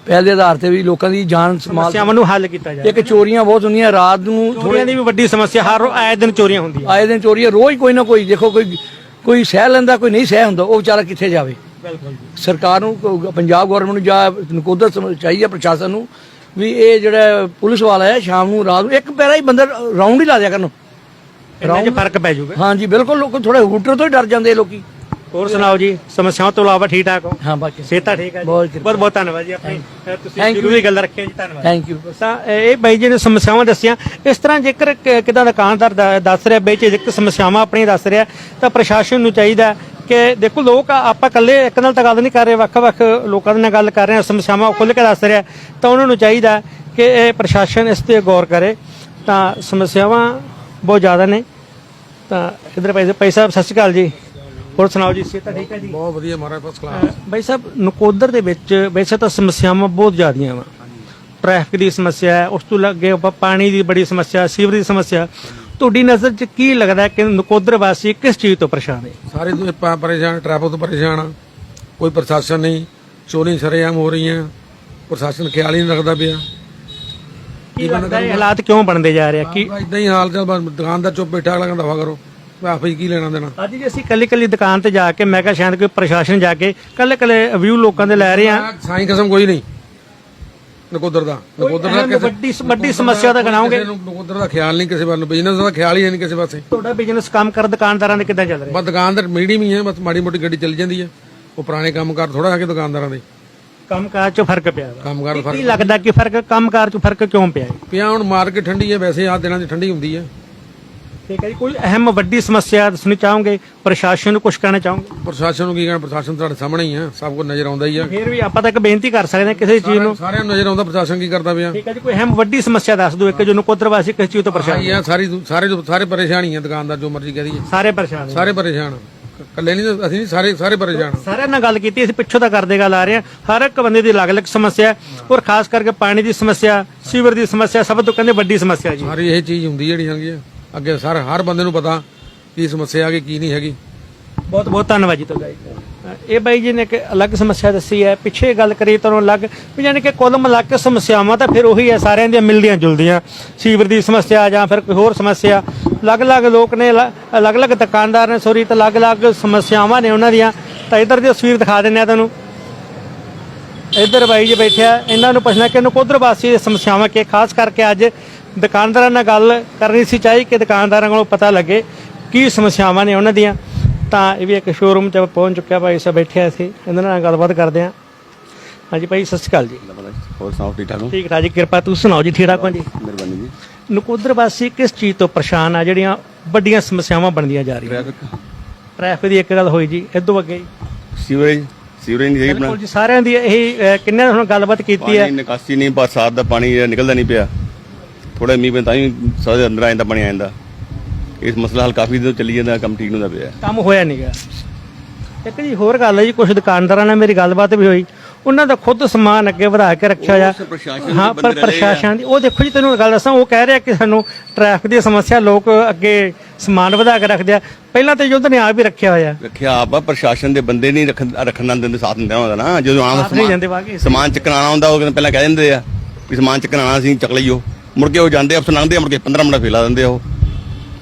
ਪਹਿਲ ਦੇ ਆਧਾਰ ਤੇ ਵੀ ਲੋਕਾਂ ਦੀ ਜਾਨ ਸਮਾਲ ਸਮੱਸਿਆਵਾਂ ਨੂੰ ਹੱਲ ਕੀਤਾ ਜਾਵੇ। ਇੱਕ ਚੋਰੀਆਂ ਬਹੁਤ ਹੁੰਦੀਆਂ ਰਾਤ ਨੂੰ ਚੋਰੀਆਂ ਦੀ ਵੀ ਵੱਡੀ ਸਮੱਸਿਆ ਹਰ ਆਏ ਦਿਨ ਚੋਰੀਆਂ ਹੁੰਦੀਆਂ। ਆਏ ਦਿਨ ਚੋਰੀਆਂ ਰੋਜ਼ ਕੋਈ ਨਾ ਕੋਈ ਦੇਖੋ ਕੋਈ ਕੋਈ ਸਹਿ ਲੈਂਦਾ ਕੋਈ ਨਹੀਂ ਸਹਿ ਹੁੰਦਾ ਉਹ ਵਿਚਾਰਾ ਕਿੱਥੇ ਜਾਵੇ? ਬਿਲਕੁਲ ਸਰਕਾਰ ਨੂੰ ਪੰਜਾਬ ਗਵਰਨਮੈਂਟ ਨੂੰ ਜਾਂ ਨਕੋਦਰ ਚਾਹੀਦਾ ਪ੍ਰਸ਼ਾਸਨ ਨੂੰ ਵੀ ਇਹ ਜਿਹੜਾ ਪੁਲਿਸ ਵਾਲਾ ਹੈ ਸ਼ਾਮ ਨੂੰ ਰਾਤ ਨੂੰ ਇੱਕ ਪੈਰਾ ਹੀ ਬੰਦਾ ਰਾਉਂਡ ਹੀ ਲਾ ਦਿਆ ਕਰਨ। ਇਹਨਾਂ 'ਚ ਫ਼ਰਕ ਪੈ ਜਾਊਗਾ। ਹਾਂਜੀ ਬਿਲਕੁਲ ਲੋਕ ਥੋੜੇ ਹੂਟਰ ਤੋਂ ਹੀ ਡਰ ਜਾਂਦੇ ਲੋਕੀ। ਹੋਰ ਸੁਣਾਓ ਜੀ ਸਮੱਸਿਆਵਾਂ ਤੋਂ ਇਲਾਵਾ ਠੀਕ ਠਾਕ ਹੋ? ਹਾਂ ਬਾਕੀ ਸਿਹਤਾਂ ਠੀਕ ਹੈ ਜੀ? ਬਹੁਤ। ਬਹੁਤ ਬਹੁਤ ਧੰਨਵਾਦ ਜੀ ਆਪਣੀ। ਤੁਸੀਂ. ਜ਼ਰੂਰੀ ਗੱਲ ਰੱਖਿਆ ਜੀ ਧੰਨਵਾਦ। ਥੈਂਕ ਯੂ ਤਾਂ ਇਹ ਬਾਈ ਜੀ ਨੇ ਸਮੱਸਿਆਵਾਂ ਦੱਸੀਆਂ। ਇਸ ਤਰ੍ਹਾਂ ਜੇਕਰ ਕਿੱਦਾਂ ਦੁਕਾਨਦਾਰ ਦੱਸ ਰਿਹਾ ਵੇਚ ਇੱਕ ਸਮੱਸਿਆਵਾਂ ਆਪਣੀ ਦੱਸ ਰਿਹਾ ਤਾਂ ਪ੍ਰਸ਼ਾਸਨ ਨੂੰ ਚਾਹੀਦਾ ਕਿ ਦੇਖੋ ਲੋਕ ਆਪਾਂ ਇਕੱਲੇ ਇੱਕ ਨਾਲ ਤਾਂ ਗੱਲ ਨਹੀਂ ਕਰ ਰਹੇ ਵੱਖ-ਵੱਖ ਲੋਕਾਂ ਦੇ ਨਾਲ ਗੱਲ ਕਰ ਰਹੇ ਹਾਂ ਸਮੱਸਿਆਵਾਂ ਉਹ ਖੁੱਲ੍ਹ ਕੇ ਦੱਸ ਰਿਹਾ ਤਾਂ ਉਹਨਾਂ ਨੂੰ ਚਾਹੀਦਾ ਕਿ ਇਹ ਪ੍ਰਸ਼ਾਸਨ ਇਸ ਤੇ ਗੌਰ ਕਰੇ। ਤਾਂ ਸਮੱਸਿਆਵਾਂ ਬਹੁਤ ਜ਼ਿਆਦਾ ਨੇ। ਤਾਂ ਇਧਰ ਭਾਈ ਭਾਈ ਸਾਹਿਬ ਸਤਿ ਸ਼੍ਰੀ ਅਕਾਲ ਜੀ। ਹੋਰ ਸੁਣਾਓ ਜੀ ਸਿਹਤ ਠੀਕ ਹੈ ਜੀ? ਬਹੁਤ ਵਧੀਆ ਮਹਾਰਾਜ ਫਸਟ ਕਲਾਸ ਬਾਈ ਸਾਹਿਬ ਨਕੋਦਰ ਦੇ ਵਿੱਚ ਵੈਸੇ ਤਾਂ ਸਮੱਸਿਆਵਾਂ ਬਹੁਤ ਜ਼ਿਆਦੀਆਂ ਵਾ। ਟ੍ਰੈਫਿਕ ਦੀ ਸਮੱਸਿਆ ਹੈ ਉਸ ਤੋਂ ਲੱਗੇ ਪਾਣੀ ਦੀ ਬੜੀ ਸਮੱਸਿਆ ਸੀਵਰ ਦੀ ਸਮੱਸਿਆ। ਤੁਹਾਡੀ ਨਜ਼ਰ 'ਚ ਕੀ ਲੱਗਦਾ ਹੈ ਕਿ ਨਕੋਦਰ ਵਾਸੀ ਕਿਸ ਚੀਜ਼ ਤੋਂ ਪਰੇਸ਼ਾਨ ਹੈ ਸਾਰੇ ਤੋਂ ਪ- ਪਰੇਸ਼ਾਨ ਟ੍ਰੈਫਿਕ ਤੋਂ ਪਰੇਸ਼ਾਨ ਆ। ਕੋਈ ਪ੍ਰਸ਼ਾਸਨ ਨਹੀਂ ਚੋਰੀ ਸਰੇਆਮ ਹੋ ਰਹੀਆਂ। ਪ੍ਰਸ਼ਾਸਨ ਖਿਆਲ ਹੀ ਨਹੀਂ ਰੱਖਦਾ ਪਿਆ। ਕੀ ਲੱਗਦਾ ਇਹ ਹਾਲਾਤ ਕਿਉਂ ਬਣਦੇ ਜਾ ਰਹੇ ਆ? ਕੀ ਇਦਾਂ ਹੀ ਹਾਲ ਚਾਲ ਬਸ ਦੁਕਾਨਦਾਰ ਚੁੱਪ ਬੈਠਾ ਅਗਲਾ ਕਹਿੰਦਾ ਦਫਾ ਕਰੋ। ਮੈਂ ਆਪੇ ਹੀ ਕੀ ਲੈਣਾ ਦੇਣਾ। ਅੱਜ ਜੇ ਅਸੀਂ ਕੱਲੀ ਕੱਲੀ ਦੁਕਾਨ ਤੇ ਜਾ ਕੇ ਮੈਂ ਕਿਹਾ ਸ਼ਾਇਦ ਕੋਈ ਪ੍ਰਸ਼ਾਸਨ ਜਾ ਕੇ ਕੱਲੇ ਕੱਲੇ ਵਿਊ ਲੋਕਾਂ ਦੇ ਲੈ ਰਹੇ ਆ। ਸਾਈਂ ਕਸਮ ਕੋਈ ਨਹੀਂ। ਨਕੋਦਰ ਦਾ। ਨਕੋਦਰ ਦਾ ਕਿਸੇ ਵੱਡੀ ਵੱਡੀ ਸਮੱਸਿਆ ਦਾ ਗਣਾਓਗੇ? ਕਿਸੇ ਨੂੰ ਨਕੋਦਰ ਦਾ ਖਿਆਲ ਨਹੀਂ ਕਿਸੇ ਵੱਲ ਨੂੰ। ਬਿਜ਼ਨਸ ਦਾ ਖਿਆਲ ਹੀ ਨਹੀਂ ਕਿਸੇ ਪਾਸੇ। ਤੁਹਾਡਾ ਬਿਜ਼ਨਸ ਕੰਮ ਕਰ ਦੁਕਾਨਦਾਰਾਂ ਦੇ ਕਿੱਦਾਂ ਚੱਲ ਰਿਹਾ? ਬਸ ਦੁਕਾਨਦਾਰ ਮੀਡੀਅਮ ਹੀ ਹੈ ਬਸ ਮਾੜੀ ਮੋਟੀ ਗੱਡੀ ਚੱਲ ਜਾਂਦੀ ਹੈ। ਉਹ ਪੁਰਾਣੇ ਕੰਮਕਾਰ ਥੋੜਾ ਹੈਗੇ ਦੁਕਾਨਦਾਰਾਂ ਦੇ। ਕੰਮਕਾਰ 'ਚ ਫ਼ਰਕ ਪਿਆ ਵਾ। ਕੰਮਕਾਰ ਦਾ ਕੀ ਫ਼ਰਕ ਲੱਗਦਾ ਕਿ ਫ਼ਰਕ ਕੰਮਕਾਰ 'ਚ ਫ਼ਰਕ ਕਿਉਂ ਪਿਆ ਹੈ ਪਿਆ ਹੁਣ ਮਾਰਕੀਟ ਠੰਡੀ ਹੈ ਵੈਸੇ ਆਹ ਦਿਨਾਂ 'ਚ ਠੰਡੀ ਹੁੰਦੀ ਹੈ। ਠੀਕ ਹੈ ਜੀ ਕੋਈ ਅਹਿਮ ਵੱਡੀ ਸਮੱਸਿਆ ਦੱਸਣੀ ਚਾਹੋਗੇ? ਪ੍ਰਸ਼ਾਸਨ ਨੂੰ ਕੁਝ ਕਹਿਣਾ ਚਾਹੋਗੇ? ਪ੍ਰਸ਼ਾਸਨ ਨੂੰ ਕੀ ਕਹਿਣਾ? ਪ੍ਰਸ਼ਾਸਨ ਤੁਹਾਡੇ ਸਾਹਮਣੇ ਹੀ ਹੈ ਸਭ ਕੁਝ ਨਜ਼ਰ ਆਉਂਦਾ ਹੀ ਹੈ ਫਿਰ ਵੀ ਆਪਾਂ ਤਾਂ ਇੱਕ ਬੇਨਤੀ ਕਰ ਸਕਦੇ ਹਾਂ ਕਿਸੇ ਚੀਜ਼ ਨੂੰ। ਸਾਰਿਆਂ ਨੂੰ ਨਜ਼ਰ ਆਉਂਦਾ ਪ੍ਰਸ਼ਾਸਨ ਕੀ ਕਰਦਾ ਪਿਆ। ਠੀਕ ਹੈ ਜੀ ਕੋਈ ਅਹਿਮ ਵੱਡੀ ਸਮੱਸਿਆ ਦੱਸ ਦਿਓ ਇੱਕ ਜੋ ਨਕੋਦਰ ਵਾਸੀ ਕਿਸ ਚੀਜ਼ ਤੋਂ ਪਰੇਸ਼ਾਨ ਆ ਸਾਰੀ ਸਾਰੇ ਸਾਰੇ ਪਰੇਸ਼ਾਨ ਆ ਦੁਕਾਨਦਾਰ ਜੋ ਮਰਜ਼ੀ ਕਹ ਦਈਏ। ਸਾਰੇ ਪਰੇਸ਼ਾਨ ਸਾਰੇ ਪਰੇਸ਼ਾਨ ਆ। ਇਕੱਲੇ ਨਹੀਂ ਅਸੀਂ ਨਹੀਂ ਸਾਰੇ ਸਾਰੇ ਪਰੇਸ਼ਾਨ ਆ। ਸਾਰਿਆਂ ਨਾਲ ਗੱਲ ਕੀਤੀ ਅਸੀਂ ਪਿੱਛੋਂ ਤਾਂ ਕਰਦੇ ਗੱਲ ਆ ਰਹੇ ਹਾਂ। ਹਰ ਇੱਕ ਬੰਦੇ ਦੀ ਅਲੱਗ-ਅਲੱਗ ਸਮੱਸਿਆ ਔਰ ਖਾਸ ਕਰਕੇ ਪਾਣੀ ਦੀ ਸਮੱਸਿਆ ਸੀਵਰ ਦੀ ਸਮੱਸਿਆ ਸਭ ਤੋਂ ਕਹਿੰਦੇ ਵੱਡੀ ਸਮੱਸਿਆ ਜੀ। ਸਾਰੀ ਇਹ ਚੀਜ਼ ਹੁੰਦੀ ਜਿਹੜੀ ਹੈਗੀ ਆ। ਅੱਗੇ ਸਾਰੇ, ਹਰ ਬੰਦੇ ਨੂੰ ਪਤਾ ਕੀ ਸਮੱਸਿਆ ਆ ਕੀ ਨਹੀਂ ਹੈਗੀ। ਬਹੁਤ ਬਹੁਤ ਧੰਨਵਾਦ ਜੀ ਤੁਹਾਡਾ ਜੀ। ਇਹ ਬਾਈ ਜੀ ਨੇ ਇੱਕ ਅਲੱਗ ਸਮੱਸਿਆ ਦੱਸੀ ਹੈ। ਪਿੱਛੇ ਗੱਲ ਕਰੀ ਤਾਂ ਅਲੱਗ ਵੀ ਯਾਨੀ ਕਿ ਕੁੱਲ ਮਿਲਾ ਕੇ ਸਮੱਸਿਆਵਾਂ ਤਾਂ ਫਿਰ ਉਹੀ ਹੈ, ਸਾਰਿਆਂ ਦੀਆਂ ਮਿਲਦੀਆਂ ਜੁਲਦੀਆਂ। ਸੀਵਰ ਦੀ ਸਮੱਸਿਆ ਜਾਂ ਫਿਰ ਕੋਈ ਹੋਰ ਸਮੱਸਿਆ। ਅਲੱਗ-ਅਲੱਗ ਲੋਕ ਨੇ, ਅਲ- ਅਲੱਗ-ਅਲੱਗ ਦੁਕਾਨਦਾਰ ਨੇ, ਸੋਰੀ, ਤਾਂ ਅਲੱਗ-ਅਲੱਗ ਸਮੱਸਿਆਵਾਂ ਨੇ ਉਹਨਾਂ ਦੀਆਂ। ਤਾਂ ਇਧਰ ਦੀ ਤਸਵੀਰ ਦਿਖਾ ਦਿੰਦੇ ਆ ਤੁਹਾਨੂੰ। ਇੱਧਰ ਬਾਈ ਜੀ ਬੈਠਿਆ, ਇਹਨਾਂ ਨੂੰ ਪੁੱਛਣਾ ਕਿ ਨਕੋਦਰ ਵਾਸੀ ਦੀਆਂ ਸਮੱਸਿਆਵਾਂ ਕੀ ਖਾਸ ਕਰਕੇ ਅੱਜ ਦੁਕਾਨਦਾਰਾਂ ਨਾਲ ਗੱਲ ਕਰਨੀ ਸੀ ਚਾਹੀ ਕਿ ਦੁਕਾਨਦਾਰਾਂ ਕੋਲੋਂ ਪਤਾ ਲੱਗੇ ਕੀ ਸਮੱਸਿਆਵਾਂ ਨੇ ਉਹਨਾਂ ਦੀਆਂ। ਤਾਂ ਇਹ ਵੀ ਇੱਕ ਸ਼ੋਰੂਮ 'ਚ ਪਹੁੰਚ ਚੁੱਕਿਆ ਭਾਈ ਸਾਹਿਬ ਬੈਠਿਆ ਸੀ ਇਹਨਾਂ ਨਾਲ ਗੱਲਬਾਤ ਕਰਦੇ ਹਾਂ। ਹਾਂਜੀ ਭਾਈ ਸਤਿ ਸ਼੍ਰੀ ਅਕਾਲ ਜੀ। ਹੋਰ ਸੁਣਾਓ ਠੀਕ ਠਾਕ ਹੋ? ਠੀਕ ਰਾਜੀ ਕਿਰਪਾ ਤੁਸੀਂ ਸੁਣਾਓ ਜੀ ਠੀਕ ਠਾਕ ਹੋ ਜੀ? ਮਿਹਰਬਾਨੀ ਜੀ। ਨਕੋਦਰ ਵਾਸੀ ਕਿਸ ਚੀਜ਼ ਤੋਂ ਪਰੇਸ਼ਾਨ ਆ ਜਿਹੜੀਆਂ ਵੱਡੀਆਂ ਸਮੱਸਿਆਵਾਂ ਬਣਦੀਆਂ ਜਾ ਰਹੀਆਂ? ਟ੍ਰੈਫਿਕ ਟ੍ਰੈਫਿਕ ਦੀ ਇੱਕ ਗੱਲ ਹੋਈ ਜੀ ਇਦੋਂ ਅੱਗੇ ਜੀ। ਸੀਵਰੇਜ ਸੀਵਰੇਜ ਨਹੀਂ ਸਹੀ ਬਿਲਕੁਲ ਜੀ ਸਾਰਿਆਂ ਦੀ ਇਹੀ ਕਿੰਨੇ ਹੁਣ ਗੱਲਬਾਤ ਕੀਤੀ ਹੈ? ਨਿਕਾਸੀ ਨਹੀਂ ਬਰਸਾਤ ਦਾ ਪਾਣੀ ਨਿਕਲਦਾ ਨਹੀਂ ਪਿਆ। ਥੋੜਾ ਮੀਂਹ ਪੈਂਦਾ ਤਾਂ ਹੀ ਸਾਰੇ ਅੰਦਰ ਆ ਜਾਂਦਾ ਪਾਣੀ ਆ ਜਾਂਦਾ। ਇਸ ਮਸਲਾ ਹੱਲ ਕਾਫੀ ਦਿਨ ਤੋਂ ਚੱਲੀ ਜਾਂਦਾ ਕੰਮ ਠੀਕ ਨਹੀਂ ਹੁੰਦਾ ਪਿਆ। ਕੰਮ ਹੋਇਆ ਨਹੀਂਗਾ ਇੱਕ ਜੀ ਹੋਰ ਗੱਲ ਹੈ ਜੀ ਕੁਝ ਦੁਕਾਨਦਾਰਾਂ ਨਾਲ ਮੇਰੀ ਗੱਲਬਾਤ ਵੀ ਹੋਈ। ਉਹਨਾਂ ਦਾ ਖੁਦ ਸਮਾਨ ਅੱਗੇ ਵਧਾ ਕੇ ਰੱਖਿਆ ਹੋਇਆ ਹਾਂ ਪਰ। ਪ੍ਰਸ਼ਾਸਨ ਦੀ ਉਹ ਦੇਖੋ ਜੀ ਤੈਨੂੰ ਗੱਲ ਦੱਸਾਂ ਉਹ ਕਹਿ ਰਿਹਾ ਕਿ ਸਾਨੂੰ ਟ੍ਰੈਫਿਕ ਦੀ ਸਮੱਸਿਆ ਲੋਕ ਅੱਗੇ ਸਮਾਨ ਵਧਾ ਕੇ ਰੱਖਦੇ ਆ। ਪਹਿਲਾਂ ਤੇ ਯੁੱਧ ਨੇ ਆਪ ਹੀ ਰੱਖਿਆ ਹੋਇਆ। ਰੱਖਿਆ ਆਪ ਆ, ਪ੍ਰਸ਼ਾਸਨ ਦੇ ਬੰਦੇ ਨਹੀਂ ਰੱਖਣ ਰੱਖਣ ਦਿੰਦੇ ਸਾਥ ਦਿੰਦੇ ਹੁੰਦਾ ਨਾ। ਜਦੋਂ ਆਮ ਨਹੀਂ ਵਾਕਈ। ਸਮਾਨ ਚੱਕਣ ਹੁੰਦਾ ਉਹ ਪਹਿਲਾਂ ਕਹਿ ਦਿੰਦੇ ਆ ਵੀ ਸਮਾਨ ਚੱਕਣ ਆਉਣਾ ਸੀ ਚੱਕ ਲਈਓ। ਮੁੜ ਕੇ ਉਹ ਜਾਂਦੇ ਅਫਸਰ ਲੰਘਦੇ ਆ ਮੁੜ ਕੇ 15 ਮਿੰਟ ਫੇਲਾ ਦਿੰਦੇ ਆ ਉਹ।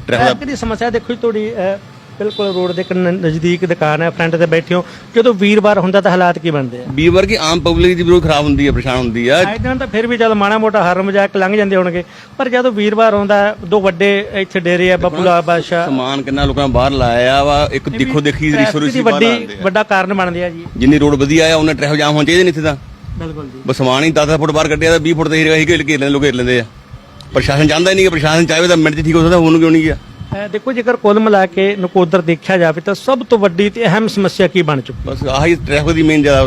ਟ੍ਰੈਫਿਕ ਟ੍ਰੈਫਿਕ ਦੀ ਸਮੱਸਿਆ ਦੇਖੋ ਜੀ ਤੁਹਾਡੀ ਅਹ, ਬਿਲਕੁਲ ਰੋਡ ਦੇ ਕਿੰਨੇ ਨਜ਼ਦੀਕ ਦੁਕਾਨ ਹੈ ਫਰੰਟ ਤੇ ਬੈਠੇ ਹੋ। ਜਦੋਂ ਵੀਰਵਾਰ ਹੁੰਦਾ ਤਾਂ ਹਾਲਾਤ ਕੀ ਬਣਦੇ ਆ? ਵੀਰਵਾਰ ਕੀ ਆਮ ਪਬਲਿਕ ਦੀ ਰੋਜ਼ ਖਰਾਬ ਹੁੰਦੀ ਹੈ ਪਰੇਸ਼ਾਨ ਹੁੰਦੀ ਆ ਆਏ ਦਿਨ ਤਾਂ ਫਿਰ ਵੀ ਚੱਲ ਮਾੜਾ ਮੋਟਾ ਹਰ ਮਜ਼ਾਕ ਲੰਘ ਜਾਂਦੇ ਹੋਣਗੇ। ਪਰ ਜਦੋਂ ਵੀਰਵਾਰ ਆਉਂਦਾ ਹੈ, ਦੋ ਵੱਡੇ ਇੱਥੇ ਡੇਰੇ ਆ ਬੱਬੂ ਲਾਲ ਬਾਦਸ਼ਾਹ। ਸਮਾਨ ਕਿੰਨਾ ਲੋਕਾਂ ਨੇ ਬਾਹਰ ਲਾਇਆ ਵਾ ਇੱਕ ਦੇਖੋ ਦੇਖੀ ਟ੍ਰੈਫਿਕ ਰਿਸ਼ੋ ਦੀ ਰਿਸ਼ੀ ਬਾਹਰ ਵੱਡੀ ਆਉਂਦੇ ਆ। ਵੱਡਾ ਕਾਰਨ ਬਣਦੇ ਆ ਜੀ। ਜਿੰਨੀ ਰੋਡ ਵਧੀਆ ਆ ਉਹਨਾਂ ਟ੍ਰੈਫਿਕ ਜਾਮ ਹੋਣਾ ਚਾਹੀਦਾ ਨਹੀਂ ਇੱਥੇ ਤਾਂ। ਬਿਲਕੁਲ ਜੀ। ਬਸ ਸਮਾਨ ਹੀ 10 ਫੁੱਟ ਬਾਹਰ ਕੱਢਿਆ ਤਾਂ 20 ਫੁੱਟ ਤੇ ਹੀ ਹੀ ਘੇਰ ਲੈਂਦੇ ਲੋਕ ਘੇਰ ਲੈਂਦੇ ਆ। ਪ੍ਰਸ਼ਾਸਨ ਚਾਹੁੰਦਾ ਹੀ ਨਹੀਂ ਕਿ ਪ੍ਰਸ਼ਾਸਨ ਚਾਹੇ ਤਾਂ ਮਿੰਟ 'ਚ ਠੀਕ ਹੋ ਸਕਦਾ ਹੁਣ ਕਿਉਂ ਨਹੀਂ ਗਿਆ? ਦੇਖੋ ਜੇਕਰ ਕੁੱਲ ਮਿਲਾ ਕੇ ਨਕੋਦਰ ਦੇਖਿਆ ਜਾਵੇ ਤਾਂ ਸਭ ਤੋਂ ਵੱਡੀ ਤੇ ਅਹਿਮ ਸਮੱਸਿਆ ਕੀ ਬਣ ਚੁੱਕੀ? ਬਸ ਆਹੀ ਟ੍ਰੈਫਿਕ ਦੀ ਮੇਨ ਜ਼ਿਆਦਾ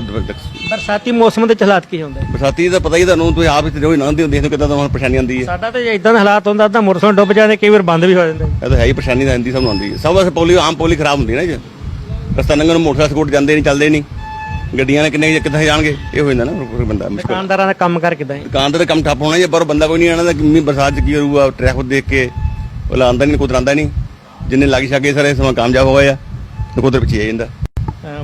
ਬਰਸਾਤੀ ਮੌਸਮ ਦੇ ਹਾਲਾਤ ਕੀ ਹੁੰਦੇ? ਬਰਸਾਤੀ ਦਾ ਪਤਾ ਹੀ ਤੁਹਾਨੂੰ ਤੁਸੀਂ ਆਪ ਇੱਥੇ ਰੋਜ਼ ਲੰਘਦੇ ਹੋ ਦੇਖਦੇ ਕਿੱਦਾਂ ਤੁਹਾਨੂੰ ਪਰੇਸ਼ਾਨੀ ਆਉਂਦੀ ਹੈ ਸਾਡਾ ਤਾਂ ਇਦਾਂ ਦਾ ਹਾਲਾਤ ਹੁੰਦਾ ਤਾਂ ਮੋਟਰਸਾਈਕਲ ਡੁੱਬ ਜਾਂਦੇ ਕਈ ਵਾਰ ਬੰਦ ਵੀ ਹੋ ਜਾਂਦੇ। ਇਹ ਤਾਂ ਹੈ ਹੀ ਪਰੇਸ਼ਾਨੀ ਤਾਂ ਆਉਂਦੀ ਸਭ ਨੂੰ ਆਉਂਦੀ ਹੈ ਸਭ ਵਾਸਤੇ ਪੋਲੀ ਆਮ ਪੋਲੀ ਖਰਾਬ ਹੁੰਦੀ ਨਾ ਜੀ। ਰਸਤਾ ਲੰਘਣ ਨੂੰ ਮੋਟਰਸਾਈਕਲ ਸਕੂਟ ਜਾਂਦੇ ਨਹੀਂ ਚੱਲਦੇ ਨਹੀਂ। ਗੱਡੀਆਂ ਨੇ ਕਿੰਨੇ ਕਿੱਥੇ ਜਾਣਗੇ? ਇਹ ਹੋ ਜਾਂਦਾ ਨਾ ਫਿਰ ਬੰਦਾ ਮੁਸ਼ਕਲ। ਦੁਕਾਨਦਾਰਾਂ ਦਾ ਕੰਮ ਕਰ ਕਿਦਾਂ ਦੁਕਾਨਦਾਰ ਦਾ ਕੰਮ ਠੱਪ ਹੋਣਾ ਜੇ ਪਰ ਬੰਦਾ ਕੋਈ ਨਹੀਂ ਆਣਾ ਤਾਂ ਮੀਂਹ ਬਰਸਾਤ ਚ ਕੀ ਹੋਊਗਾ ਟ੍ਰੈਫਿਕ ਦੇਖ ਕੇ ਉਹ ਲਾਂਦਾ ਨਹੀਂ ਕੁਦਰ ਆਂਦਾ ਨਹੀਂ। ਜਿੰਨੇ ਲੱਗ ਛਾਗੇ ਸਾਰੇ ਸਮਾਂ ਕਾਮਯਾਬ ਹੋ ਗਏ ਆ ਨਕੋਦਰ ਪਿੱਛੇ ਆ ਜਾਂਦਾ।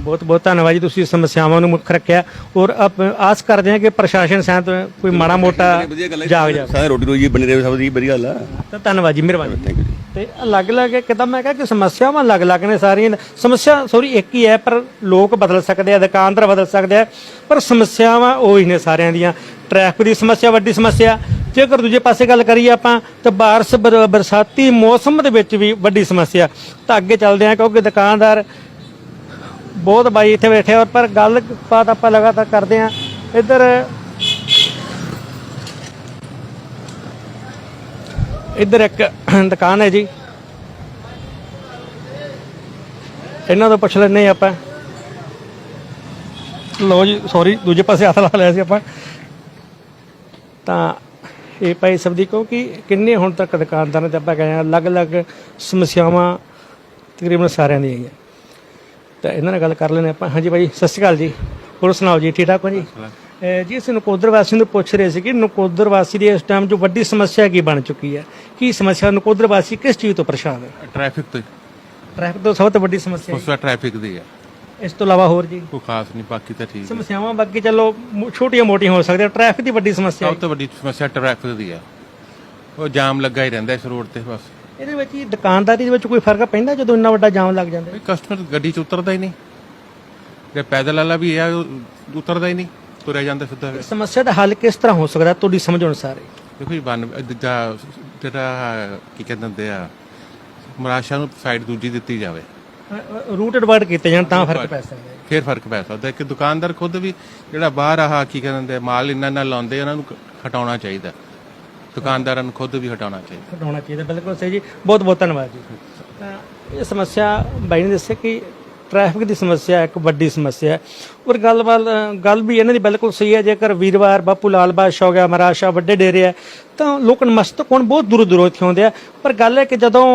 ਬਹੁਤ ਬਹੁਤ ਧੰਨਵਾਦ ਜੀ ਤੁਸੀਂ ਸਮੱਸਿਆਵਾਂ ਨੂੰ ਮੁੱਖ ਰੱਖਿਆ। ਔਰ ਆਪ- ਆਸ ਕਰਦੇ ਹਾਂ ਕਿ ਪ੍ਰਸ਼ਾਸਨ ਸਹਿਤ ਕੋਈ ਮਾੜਾ ਮੋਟਾ ਜਾਗ ਜਾ ਸਾਰੇ ਰੋਟੀ ਰੋਜੀ ਬਣੀ ਰਹੇ ਸਭ ਦੀ ਵਧੀਆ ਗੱਲ ਆ। ਤਾਂ ਧੰਨਵਾਦ ਜੀ ਮਿਹਰਬਾਨੀ। ਥੈਂਕ ਯੂ ਜੀ। ਤੇ ਅਲੱਗ-ਅਲੱਗ ਕਿਦਾਂ ਮੈਂ ਕਿਹਾ ਕਿ ਸਮੱਸਿਆਵਾਂ ਅਲੱਗ-ਅਲੱਗ ਨੇ ਸਾਰੀਆਂ। ਸਮੱਸਿਆ ਸੌਰੀ ਇੱਕ ਹੀ ਹੈ, ਪਰ ਲੋਕ ਬਦਲ ਸਕਦੇ ਆ, ਦੁਕਾਨਦਾਰ ਬਦਲ ਸਕਦੇ ਆ, ਪਰ ਸਮੱਸਿਆਵਾਂ ਉਹੀ ਨੇ ਸਾਰਿਆਂ ਦੀਆਂ। ਟ੍ਰੈਫਿਕ ਦੀ ਸਮੱਸਿਆ, ਵੱਡੀ ਸਮੱਸਿਆ। ਜੇਕਰ ਦੂਜੇ ਪਾਸੇ ਗੱਲ ਕਰੀਏ ਆਪਾਂ, ਤਾਂ ਬਾਰਿਸ਼ ਬਰਸਾਤੀ ਮੌਸਮ ਦੇ ਵਿੱਚ ਵੀ ਵੱਡੀ ਸਮੱਸਿਆ। ਤਾਂ ਅੱਗੇ ਚੱਲਦੇ ਆ ਕਿਉਂਕਿ ਦੁਕਾਨਦਾਰ ਬਹੁਤ ਬਾਈ ਇੱਥੇ ਬੈਠੇ ਔਰ ਪਰ ਗੱਲਬਾਤ ਆਪਾਂ ਲਗਾਤਾਰ ਕਰਦੇ ਆ ਇੱਧਰ ਇੱਧਰ ਇੱਕ ਦੁਕਾਨ ਹੈ ਜੀ। ਇਹਨਾਂ ਤੋਂ ਪੁੱਛ ਲੈਣੇ ਆਪਾਂ। ਲੋ ਜੀ ਸੌਰੀ ਦੂਜੇ ਪਾਸੇ ਹੱਥ ਲਾ ਲਿਆ ਸੀ ਆਪਾਂ। ਤਾਂ ਇਹ ਭਾਈ ਸਭ ਦੀ ਕਿਉਂਕਿ ਕਿੰਨੇ ਹੁਣ ਤੱਕ ਦੁਕਾਨਦਾਰਾਂ ਤੇ ਆਪਾਂ ਗਏ ਆ ਅਲੱਗ-ਅਲੱਗ ਸਮੱਸਿਆਵਾਂ ਤਕਰੀਬਨ ਸਾਰਿਆਂ ਦੀਆਂ ਹੀ ਆ। ਤਾਂ ਇਹਨਾਂ ਨਾਲ ਗੱਲ ਕਰ ਲੈਣੇ ਆਪਾਂ। ਹਾਂਜੀ ਭਾਈ, ਸਤਿ ਸ਼੍ਰੀ ਅਕਾਲ ਜੀ। ਹੋਰ ਸੁਣਾਓ ਜੀ, ਠੀਕ ਠਾਕ ਹੋ ਜੀ? ਜੀ ਅਸੀਂ ਨਕੋਦਰ ਵਾਸੀ ਨੂੰ ਪੁੱਛ ਰਹੇ ਸੀ ਕਿ ਨਕੋਦਰ ਵਾਸੀ ਦੀ ਇਸ ਟਾਈਮ ਜੋ ਵੱਡੀ ਸਮੱਸਿਆ ਕੀ ਬਣ ਚੁੱਕੀ ਹੈ? ਕੀ ਸਮੱਸਿਆ ਨਕੋਦਰ ਵਾਸੀ ਕਿਸ ਚੀਜ਼ ਤੋਂ ਪਰੇਸ਼ਾਨ ਹੈ? ਟ੍ਰੈਫਿਕ ਤੋਂ ਟ੍ਰੈਫਿਕ ਤੋਂ ਸਭ ਤੋਂ ਵੱਡੀ ਸਮੱਸਿਆ ਹੈ। ਉਸਦਾ ਟ੍ਰੈਫਿਕ ਦੀ ਹੈ। ਇਸ ਤੋਂ ਇਲਾਵਾ ਹੋਰ ਜੀ? ਕੋਈ ਖਾਸ ਨਹੀਂ ਬਾਕੀ ਤਾਂ ਠੀਕ ਸਮੱਸਿਆਵਾਂ ਬਾਕੀ ਚਲੋ ਛੋਟੀਆਂ ਮੋਟੀਆਂ ਹੋ ਸਕਦੀਆਂ। ਟ੍ਰੈਫਿਕ ਦੀ ਵੱਡੀ ਸਮੱਸਿਆ ਸਭ ਹੈ। ਤੋਂ ਵੱਡੀ ਸਮੱਸਿਆ ਟ੍ਰੈਫਿਕ ਦੀ ਹੈ। ਉਹ ਜਾਮ ਲੱਗਾ ਹੀ ਰਹਿੰਦਾ ਇਸ ਰੋਡ ਤੇ ਬਸ। ਇਹਦੇ ਵਿੱਚ ਹੀ ਦੁਕਾਨਦਾਰੀ ਦੇ ਵਿੱਚ ਕੋਈ ਫ਼ਰਕ ਪੈਂਦਾ ਜਦੋਂ ਇੰਨਾ ਵੱਡਾ ਜਾਮ ਲੱਗ ਜਾਂਦਾ? ਹੈ? ਕਸਟਮਰ ਗੱਡੀ 'ਚ ਉਤਰਦਾ ਹੀ ਨਹੀਂ। ਜੇ ਪੈਦਲ ਵਾਲਾ ਵੀ ਹੈ ਉਹ ਉਤਰਦਾ ਹੀ ਨਹੀਂ। ਤੁਰਿਆ ਜਾਂਦਾ ਸਿੱਧਾ। ਇਸ ਸਮੱਸਿਆ ਦਾ ਹੱਲ ਕਿਸ ਤਰ੍ਹਾਂ ਹੋ ਸਕਦਾ? ਤੁਹਾਡੀ ਸਮਝ ਅਨੁਸਾਰ ਦੇਖੋ ਜੀ ਬਨ ਦੂਜਾ ਜਿਹੜਾ ਕੀ ਕਹਿੰਦੇ ਹੁੰਦੇ ਆ ਮਰਾਸ਼ਾ ਨੂੰ ਸਾਈਡ ਦੂਜੀ ਦਿੱਤੀ ਜਾਵੇ। ਰੂਟ ਡਿਵਾਈਡ ਕੀਤੇ ਜਾਣ ਤਾਂ ਫ਼ਰਕ ਪੈ ਸਕਦਾ ਹੈ। ਫਿਰ ਫ਼ਰਕ ਪੈ ਸਕਦਾ। ਹੈ ਕਿ ਦੁਕਾਨਦਾਰ ਖੁਦ ਵੀ ਜਿਹੜਾ ਬਾਹਰ ਆਹ ਕੀ ਕਹਿੰਦੇ ਹੁੰਦੇ ਆ, ਮਾਲ ਇੰਨਾ ਇੰਨਾ ਲਾਉਂਦੇ ਉਹਨਾਂ ਨੂੰ ਹਟਾਉਣਾ ਚਾਹੀਦਾ। ਦੁਕਾਨਦਾਰਾਂ ਨੂੰ ਖੁਦ ਵੀ ਹਟਾਉਣਾ ਚਾਹੀਦਾ। ਹਟਾਉਣਾ ਚਾਹੀਦਾ। ਬਿਲਕੁਲ ਸਹੀ ਜੀ। ਬਹੁਤ ਬਹੁਤ ਧੰਨਵਾਦ ਜੀ। ਤਾਂ ਇਹ ਸਮੱਸਿਆ ਬਾਈ ਨੇ ਦੱਸਿਆ ਕਿ ਟ੍ਰੈਫਿਕ ਦੀ ਸਮੱਸਿਆ ਇੱਕ ਵੱਡੀ ਸਮੱਸਿਆ ਹੈ। ਔਰ ਗੱਲਬਾਤ ਗੱਲ ਵੀ ਇਹਨਾਂ ਦੀ ਬਿਲਕੁਲ ਸਹੀ ਹੈ ਜੇਕਰ ਵੀਰਵਾਰ ਬਾਪੂ ਲਾਲ ਬਾਦਸ਼ਾਹ ਹੋ ਗਿਆ ਮਹਾਰਾਸ਼ਾ ਵੱਡੇ ਡੇਰੇ ਹੈ ਤਾਂ ਲੋਕ ਨਮਸਤਕ ਹੋਣ ਬਹੁਤ ਦੂਰੋਂ ਦੂਰੋਂ ਇੱਥੇ ਆਉਂਦੇ ਆ। ਪਰ ਗੱਲ ਹੈ ਕਿ ਜਦੋਂ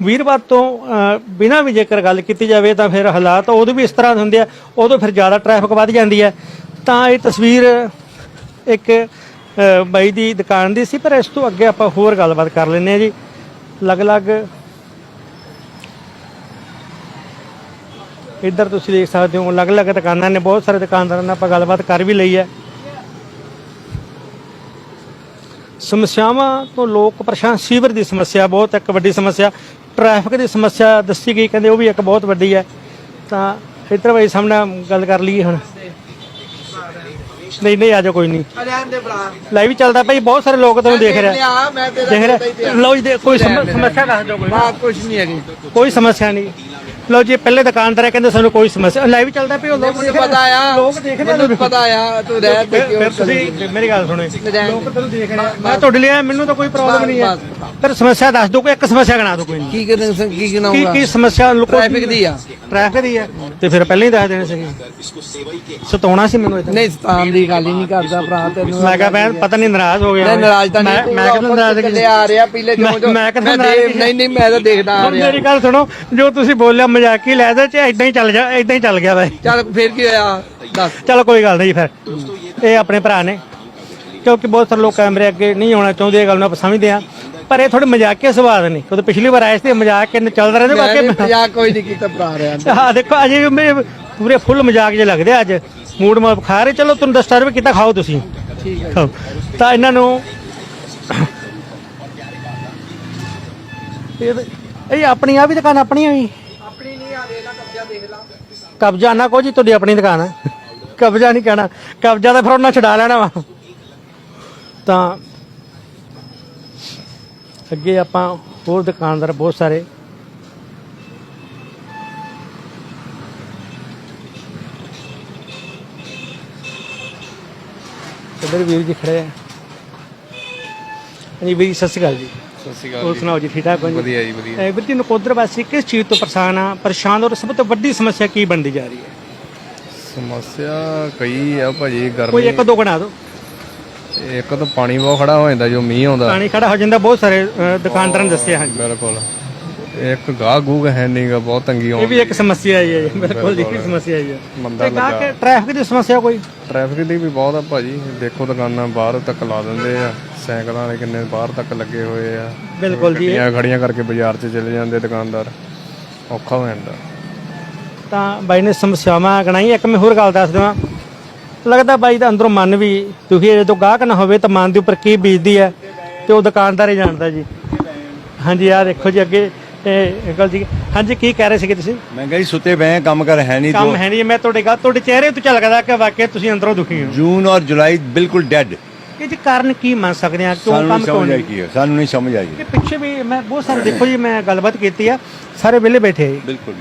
ਵੀਰਵਾਰ ਤੋਂ ਅ, ਬਿਨਾਂ ਵੀ ਜੇਕਰ ਗੱਲ ਕੀਤੀ ਜਾਵੇ ਤਾਂ ਫਿਰ ਹਾਲਾਤ ਉਦੋਂ ਵੀ ਇਸ ਤਰ੍ਹਾਂ ਦੇ ਹੁੰਦੇ ਆ ਉਦੋਂ ਫਿਰ ਜ਼ਿਆਦਾ ਟ੍ਰੈਫਿਕ ਵੱਧ ਜਾਂਦੀ ਹੈ। ਤਾਂ ਇਹ ਤਸਵੀਰ ਇੱਕ ਬਾਈ ਦੀ ਦੁਕਾਨ ਦੀ ਸੀ ਪਰ ਇਸ ਤੋਂ ਅੱਗੇ ਆਪਾਂ ਹੋਰ ਗੱਲਬਾਤ ਕਰ ਲੈਂਦੇ ਹਾਂ ਜੀ। ਅਲੱਗ-ਅਲੱਗ ਇੱਧਰ ਤੁਸੀਂ ਦੇਖ ਸਕਦੇ ਹੋ ਅਲੱਗ-ਅਲੱਗ ਦੁਕਾਨਾਂ ਨੇ ਬਹੁਤ ਸਾਰੇ ਦੁਕਾਨਦਾਰਾਂ ਨਾਲ ਆਪਾਂ ਗੱਲਬਾਤ ਕਰ ਵੀ ਲਈ ਹੈ। ਸਮੱਸਿਆਵਾਂ ਤੋਂ ਲੋਕ ਪਰੇਸ਼ਾਨ ਸੀਵਰ ਦੀ ਸਮੱਸਿਆ ਬਹੁਤ ਇੱਕ ਵੱਡੀ ਸਮੱਸਿਆ ਟ੍ਰੈਫਿਕ ਦੀ ਸਮੱਸਿਆ ਦੱਸੀ ਗਈ ਕਹਿੰਦੇ ਉਹ ਵੀ ਇੱਕ ਬਹੁਤ ਵੱਡੀ ਹੈ। ਤਾਂ ਇੱਧਰ ਭਾਈ ਸਾਹਮਣੇ ਗੱਲ ਕਰ ਲਈਏ ਹੁਣ। ਨਹੀਂ ਨਹੀਂ ਆ ਜਾਓ ਕੋਈ ਨਹੀਂ। ਲਾਈਵ ਚੱਲਦਾ ਭਾਈ ਬਹੁਤ ਸਾਰੇ ਲੋਕ ਤੁਹਾਨੂੰ ਦੇਖ ਰਹੇ। ਦੇਖ ਰਹੇ। ਲਓ ਜੀ ਕੋਈ ਸਮ- ਸਮੱਸਿਆ ਦੱਸ ਦਿਓ ਕੋਈ। ਕੁਝ ਨਹੀਂ ਹੈਗੀ। ਕੋਈ ਸਮੱਸਿਆ ਨਹੀਂ। ਲਓ ਜੀ ਪਹਿਲੇ ਦੁਕਾਨਦਾਰ ਕਹਿੰਦੇ ਸਾਨੂੰ ਕੋਈ ਸਮੱਸਿਆ ਲਾਈਵ ਚੱਲਦਾ ਪਿਆ ਲੋਕ ਦੇਖ ਰਹੇ ਪਤਾ ਆ। ਲੋਕ ਦੇਖ ਰਹੇ ਮੈਨੂੰ ਪਤਾ ਆ ਤੂੰ ਰਹਿ ਤੇ ਫਿਰ ਫਿਰ ਤੁਸੀਂ ਮੇਰੀ ਗੱਲ ਸੁਣੋ ਲੋਕ ਤੈਨੂੰ ਦੇਖ ਰਹੇ ਆ। ਮੈਂ ਤੁਹਾਡੇ ਲਈ ਆਇਆ, ਮੈਨੂੰ ਤਾਂ ਕੋਈ ਪ੍ਰੋਬਲਮ ਨਹੀਂ ਹੈ। ਪਰ ਸਮੱਸਿਆ ਦੱਸ ਦਿਓ ਕੋਈ ਇੱਕ ਸਮੱਸਿਆ ਗਣਾ ਦਿਓ ਕੋਈ ਨਹੀਂ। ਕੀ ਕਰਨ ਕੀ ਕੀ ਗਿਣਾਉਂਗਾ ਕੀ ਸਮੱਸਿਆ ਲੋਕੋ ਟ੍ਰੈਫਿਕ ਦੀ ਆ। ਟ੍ਰੈਫਿਕ ਦੀ ਹੈ ਤੇ ਫਿਰ ਪਹਿਲਾਂ ਹੀ ਦੱਸ ਦੇਣੇ ਸੀਗੇ। ਸਤਾਉਣਾ ਸੀ ਮੈਨੂੰ ਤਾਂ। ਨਹੀਂ ਸਤਾਨ ਦੀ ਗੱਲ ਹੀ ਨਹੀਂ ਕਰਦਾ ਭਰਾ ਤੈਨੂੰ ਮੈਂ ਕਿਹਾ ਮੈਂ ਪਤਾ ਨਹੀਂ ਨਾਰਾਜ਼ ਹੋ ਗਿਆ ਨਹੀਂ ਨਾਰਾਜ਼ ਤਾਂ ਮੈਂ ਨਹੀਂ ਮੈਂ ਕਿਹਾ ਨਾਰਾਜ਼ ਕਿੱਥੇ ਆ ਰਿਹਾ ਪਹਿਲੇ ਮੈਂ- ਜੋ ਜੋ? ਮੈਂ ਕਹਿੰਦਾ ਨਾਰਾਜ਼ ਨਹੀਂ ਨਹੀਂ ਮੈਂ ਤਾਂ ਦੇਖਦਾ ਆ ਰਿਹਾ। ਮੇਰੀ ਗੱਲ ਸੁਣੋ ਜੋ ਤੁਸੀਂ ਬੋਲਿਆ ਮਜ਼ਾਕ ਹੀ ਲੈ ਦੇ ਚ ਇਦਾਂ ਹੀ ਚੱਲ ਜਾ ਇਦਾਂ ਹੀ ਚੱਲ ਗਿਆ ਬਾਈ। ਚੱਲ ਫਿਰ ਕੀ ਹੋਇਆ? ਦੱਸ। ਚਲੋ ਕੋਈ ਗੱਲ ਨਹੀਂ ਫਿਰ। ਇਹ ਆਪਣੇ ਭਰਾ ਨੇ। ਕਿਉਂਕਿ ਬਹੁਤ ਸਾਰੇ ਲੋਕ ਕੈਮਰੇ ਅੱਗੇ ਨਹੀਂ ਆਉਣਾ ਚਾਹੁੰਦੇ ਇਹ ਗੱਲ ਨੂੰ ਆਪਾਂ ਸਮਝਦੇ ਆ ਪਰ ਇਹ ਥੋੜੇ ਮਜ਼ਾਕੀਆ ਸੁਭਾਅ ਦੇ ਨੇ। ਕਿਉਂਕਿ ਪਿਛਲੀ ਵਾਰ ਆਏ ਸੀ ਮਜ਼ਾਕ ਕਿੰਨੇ ਚੱਲਦਾ ਰਹਿੰਦੇ ਵਾਕਈ ਮਜ਼ਾਕ ਕੋਈ ਨਹੀਂ ਕੀਤਾ ਭਰਾ ਰਿਹਾ ਹਾਂ ਦੇਖੋ ਅਜੇ ਵੀ ਪੂਰੇ ਫੁੱਲ ਮਜ਼ਾਕ ਜੇ ਲੱਗਦੇ ਅੱਜ। ਮੂਡ ਮਾ ਖਾ ਰਹੇ। ਚਲੋ ਤੁਹਾਨੂੰ ਡਿਸਟਰਬ ਕੀਤਾ ਖਾਓ ਤੁਸੀਂ। ਠੀਕ ਹੈ। ਤਾਂ ਇਹਨਾਂ ਨੂੰ ਇਹ ਆਪਣੀ ਆ ਵੀ ਦੁਕਾਨ ਆਪਣੀ ਆ ਵੀ। ਕਬਜ਼ਾ ਨਾ ਕੋ ਜੀ ਤੁਹਾਡੀ ਆਪਣੀ ਦੁਕਾਨ ਹੈ। ਕਬਜ਼ਾ ਨਹੀਂ ਕਹਿਣਾ ਕਬਜ਼ਾ ਤਾਂ ਫਿਰ ਉਹਨਾਂ ਛਡਾ ਲੈਣਾ ਵਾ। ਤਾਂ ਅੱਗੇ ਆਪਾਂ ਹੋਰ ਦੁਕਾਨਦਾਰ ਬਹੁਤ ਸਾਰੇ। ਇੱਧਰ ਵੀਰ ਜੀ ਖੜੇ ਆ। ਹਾਂਜੀ ਵੀਰ ਜੀ, ਸਤਿ ਸ਼੍ਰੀ ਅਕਾਲ ਜੀ। ਸਤਿ ਸ਼੍ਰੀ ਹੋਰ ਸੁਣਾਓ ਜੀ ਠੀਕ ਠਾਕ ਹੋ ਜੀ? ਵਧੀਆ ਜੀ ਵਧੀਆ। ਵੀਰ ਜੀ ਨਕੋਦਰ ਵਾਸੀ ਕਿਸ ਚੀਜ਼ ਤੋਂ ਪਰੇਸ਼ਾਨ ਆ? ਪਰੇਸ਼ਾਨ ਔਰ ਸਭ ਤੋਂ ਵੱਡੀ ਸਮੱਸਿਆ ਕੀ ਬਣਦੀ ਜਾ ਰਹੀ ਹੈ? ਸਮੱਸਿਆ ਕਈ ਆ ਭਾਜੀ ਕੋਈ ਇੱਕ ਦੋ ਗਣਾ ਦਿਓ। ਇੱਕ ਤਾਂ ਪਾਣੀ ਬਹੁਤ ਖੜਾ ਹੋ ਜਾਂਦਾ ਜੋ ਮੀਂਹ ਆਉਂਦਾ। ਪਾਣੀ ਖੜਾ ਹੋ ਜਾਂਦਾ ਬਹੁਤ ਸਾਰੇ ਦੁਕਾਨਦਾਰਾਂ ਨੇ ਦੱਸਿਆ ਹਾਂਜੀ। ਬਿਲਕੁਲ। ਇੱਕ ਗਾਹ ਗੂਗ ਹੈ ਨਹੀਂਗਾ ਬਹੁਤ ਤੰਗੀ ਇਹ ਵੀ ਇੱਕ ਸਮੱਸਿਆ ਹੀ ਹੈ ਜੀ, ਬਿਲਕੁਲ ਜੀ ਇਹ ਵੀ ਸਮੱਸਿਆ ਹੀ ਹੈ। ਮੰਦਾ ਤੇ ਕਹਾ ਕਿ ਟ੍ਰੈਫਿਕ ਦੀ ਸਮੱਸਿਆ ਕੋਈ? ਟ੍ਰੈਫਿਕ ਦੀ ਵੀ ਬਹੁਤ ਆ ਭਾਜੀ ਦੇਖੋ ਦੁਕਾਨਾਂ ਬਾਹਰ ਤੱਕ ਲਾ ਦਿੰਦੇ ਆ। ਸਾਈਕਲਾਂ ਵਾਲੇ ਕਿੰਨੇ ਬਾਹਰ ਤੱਕ ਲੱਗੇ ਹੋਏ ਆ। ਬਿਲਕੁਲ ਜੀ। ਗੱਡੀਆਂ ਖੜੀਆਂ ਕਰਕੇ ਬਾਜ਼ਾਰ 'ਚ ਚਲੇ ਜਾਂਦੇ ਦੁਕਾਨਦਾਰ। ਔਖਾ ਹੋ ਜਾਂਦਾ। ਤਾਂ ਬਾਈ ਨੇ ਸਮੱਸਿਆਵਾਂ ਗਣਾਈ ਇੱਕ ਮੈਂ ਹੋਰ ਗੱਲ ਦੱਸ ਦੇਵਾਂ। ਲੱਗਦਾ ਬਾਈ ਦਾ ਅੰਦਰੋਂ ਮਨ ਵੀ ਦੁਖੀ ਹੈ। ਜਦੋਂ ਗਾਹਕ ਨਾ ਹੋਵੇ ਤਾਂ ਮਨ ਦੇ ਉੱਪਰ ਕੀ ਬੀਜਦੀ ਹੈ ਤੇ ਉਹ ਦੁਕਾਨਦਾਰ ਹੀ ਜਾਣਦਾ ਜੀ। ਹਾਂਜੀ ਆ ਦੇਖੋ ਜੀ ਅੱਗੇ। ਇਹ ਅੰਕਲ ਜੀ। ਹਾਂਜੀ ਕੀ ਕਹਿ ਰਹੇ ਸੀਗੇ ਤੁਸੀਂ? ਮੈਂ ਕਿਹਾ ਜੀ ਸੁੱਤੇ ਪਏ ਆ, ਕੰਮ ਕਰ ਹੈ ਨਹੀਂ ਕੰਮ ਹੈ ਨਹੀਂ ਮੈਂ ਤੁਹਾਡੇ ਗੱਲ ਤੁਹਾਡੇ ਚਿਹਰੇ ਤੋਂ ਝਲਕਦਾ ਕਿ ਵਾਕਿਆ ਤੁਸੀਂ ਅੰਦਰੋਂ ਦੁਖੀ ਹੋ। ਜੂਨ ਔਰ ਜੁਲਾਈ ਬਿਲਕੁਲ ਡੈਡ। ਇਹ ਜੀ ਕਾਰਨ ਕੀ ਮੰਨ ਸਕਦੇ ਆ? ਕਿਉਂ ਕੰਮ ਕਿਉਂ ਨਹੀਂ? ਕੀ ਹੈ? ਸਾਨੂੰ ਨਹੀਂ ਸਮਝ ਆਈ। ਕਿ ਪਿੱਛੇ ਵੀ ਮੈਂ ਬਹੁਤ ਸਾਰੇ ਦੇਖੋ ਜੀ ਮੈਂ ਗੱਲਬਾਤ ਕੀਤੀ ਆ। ਸਾਰੇ ਵਿਹਲੇ ਬੈਠੇ ਆ ਬਿਲਕੁਲ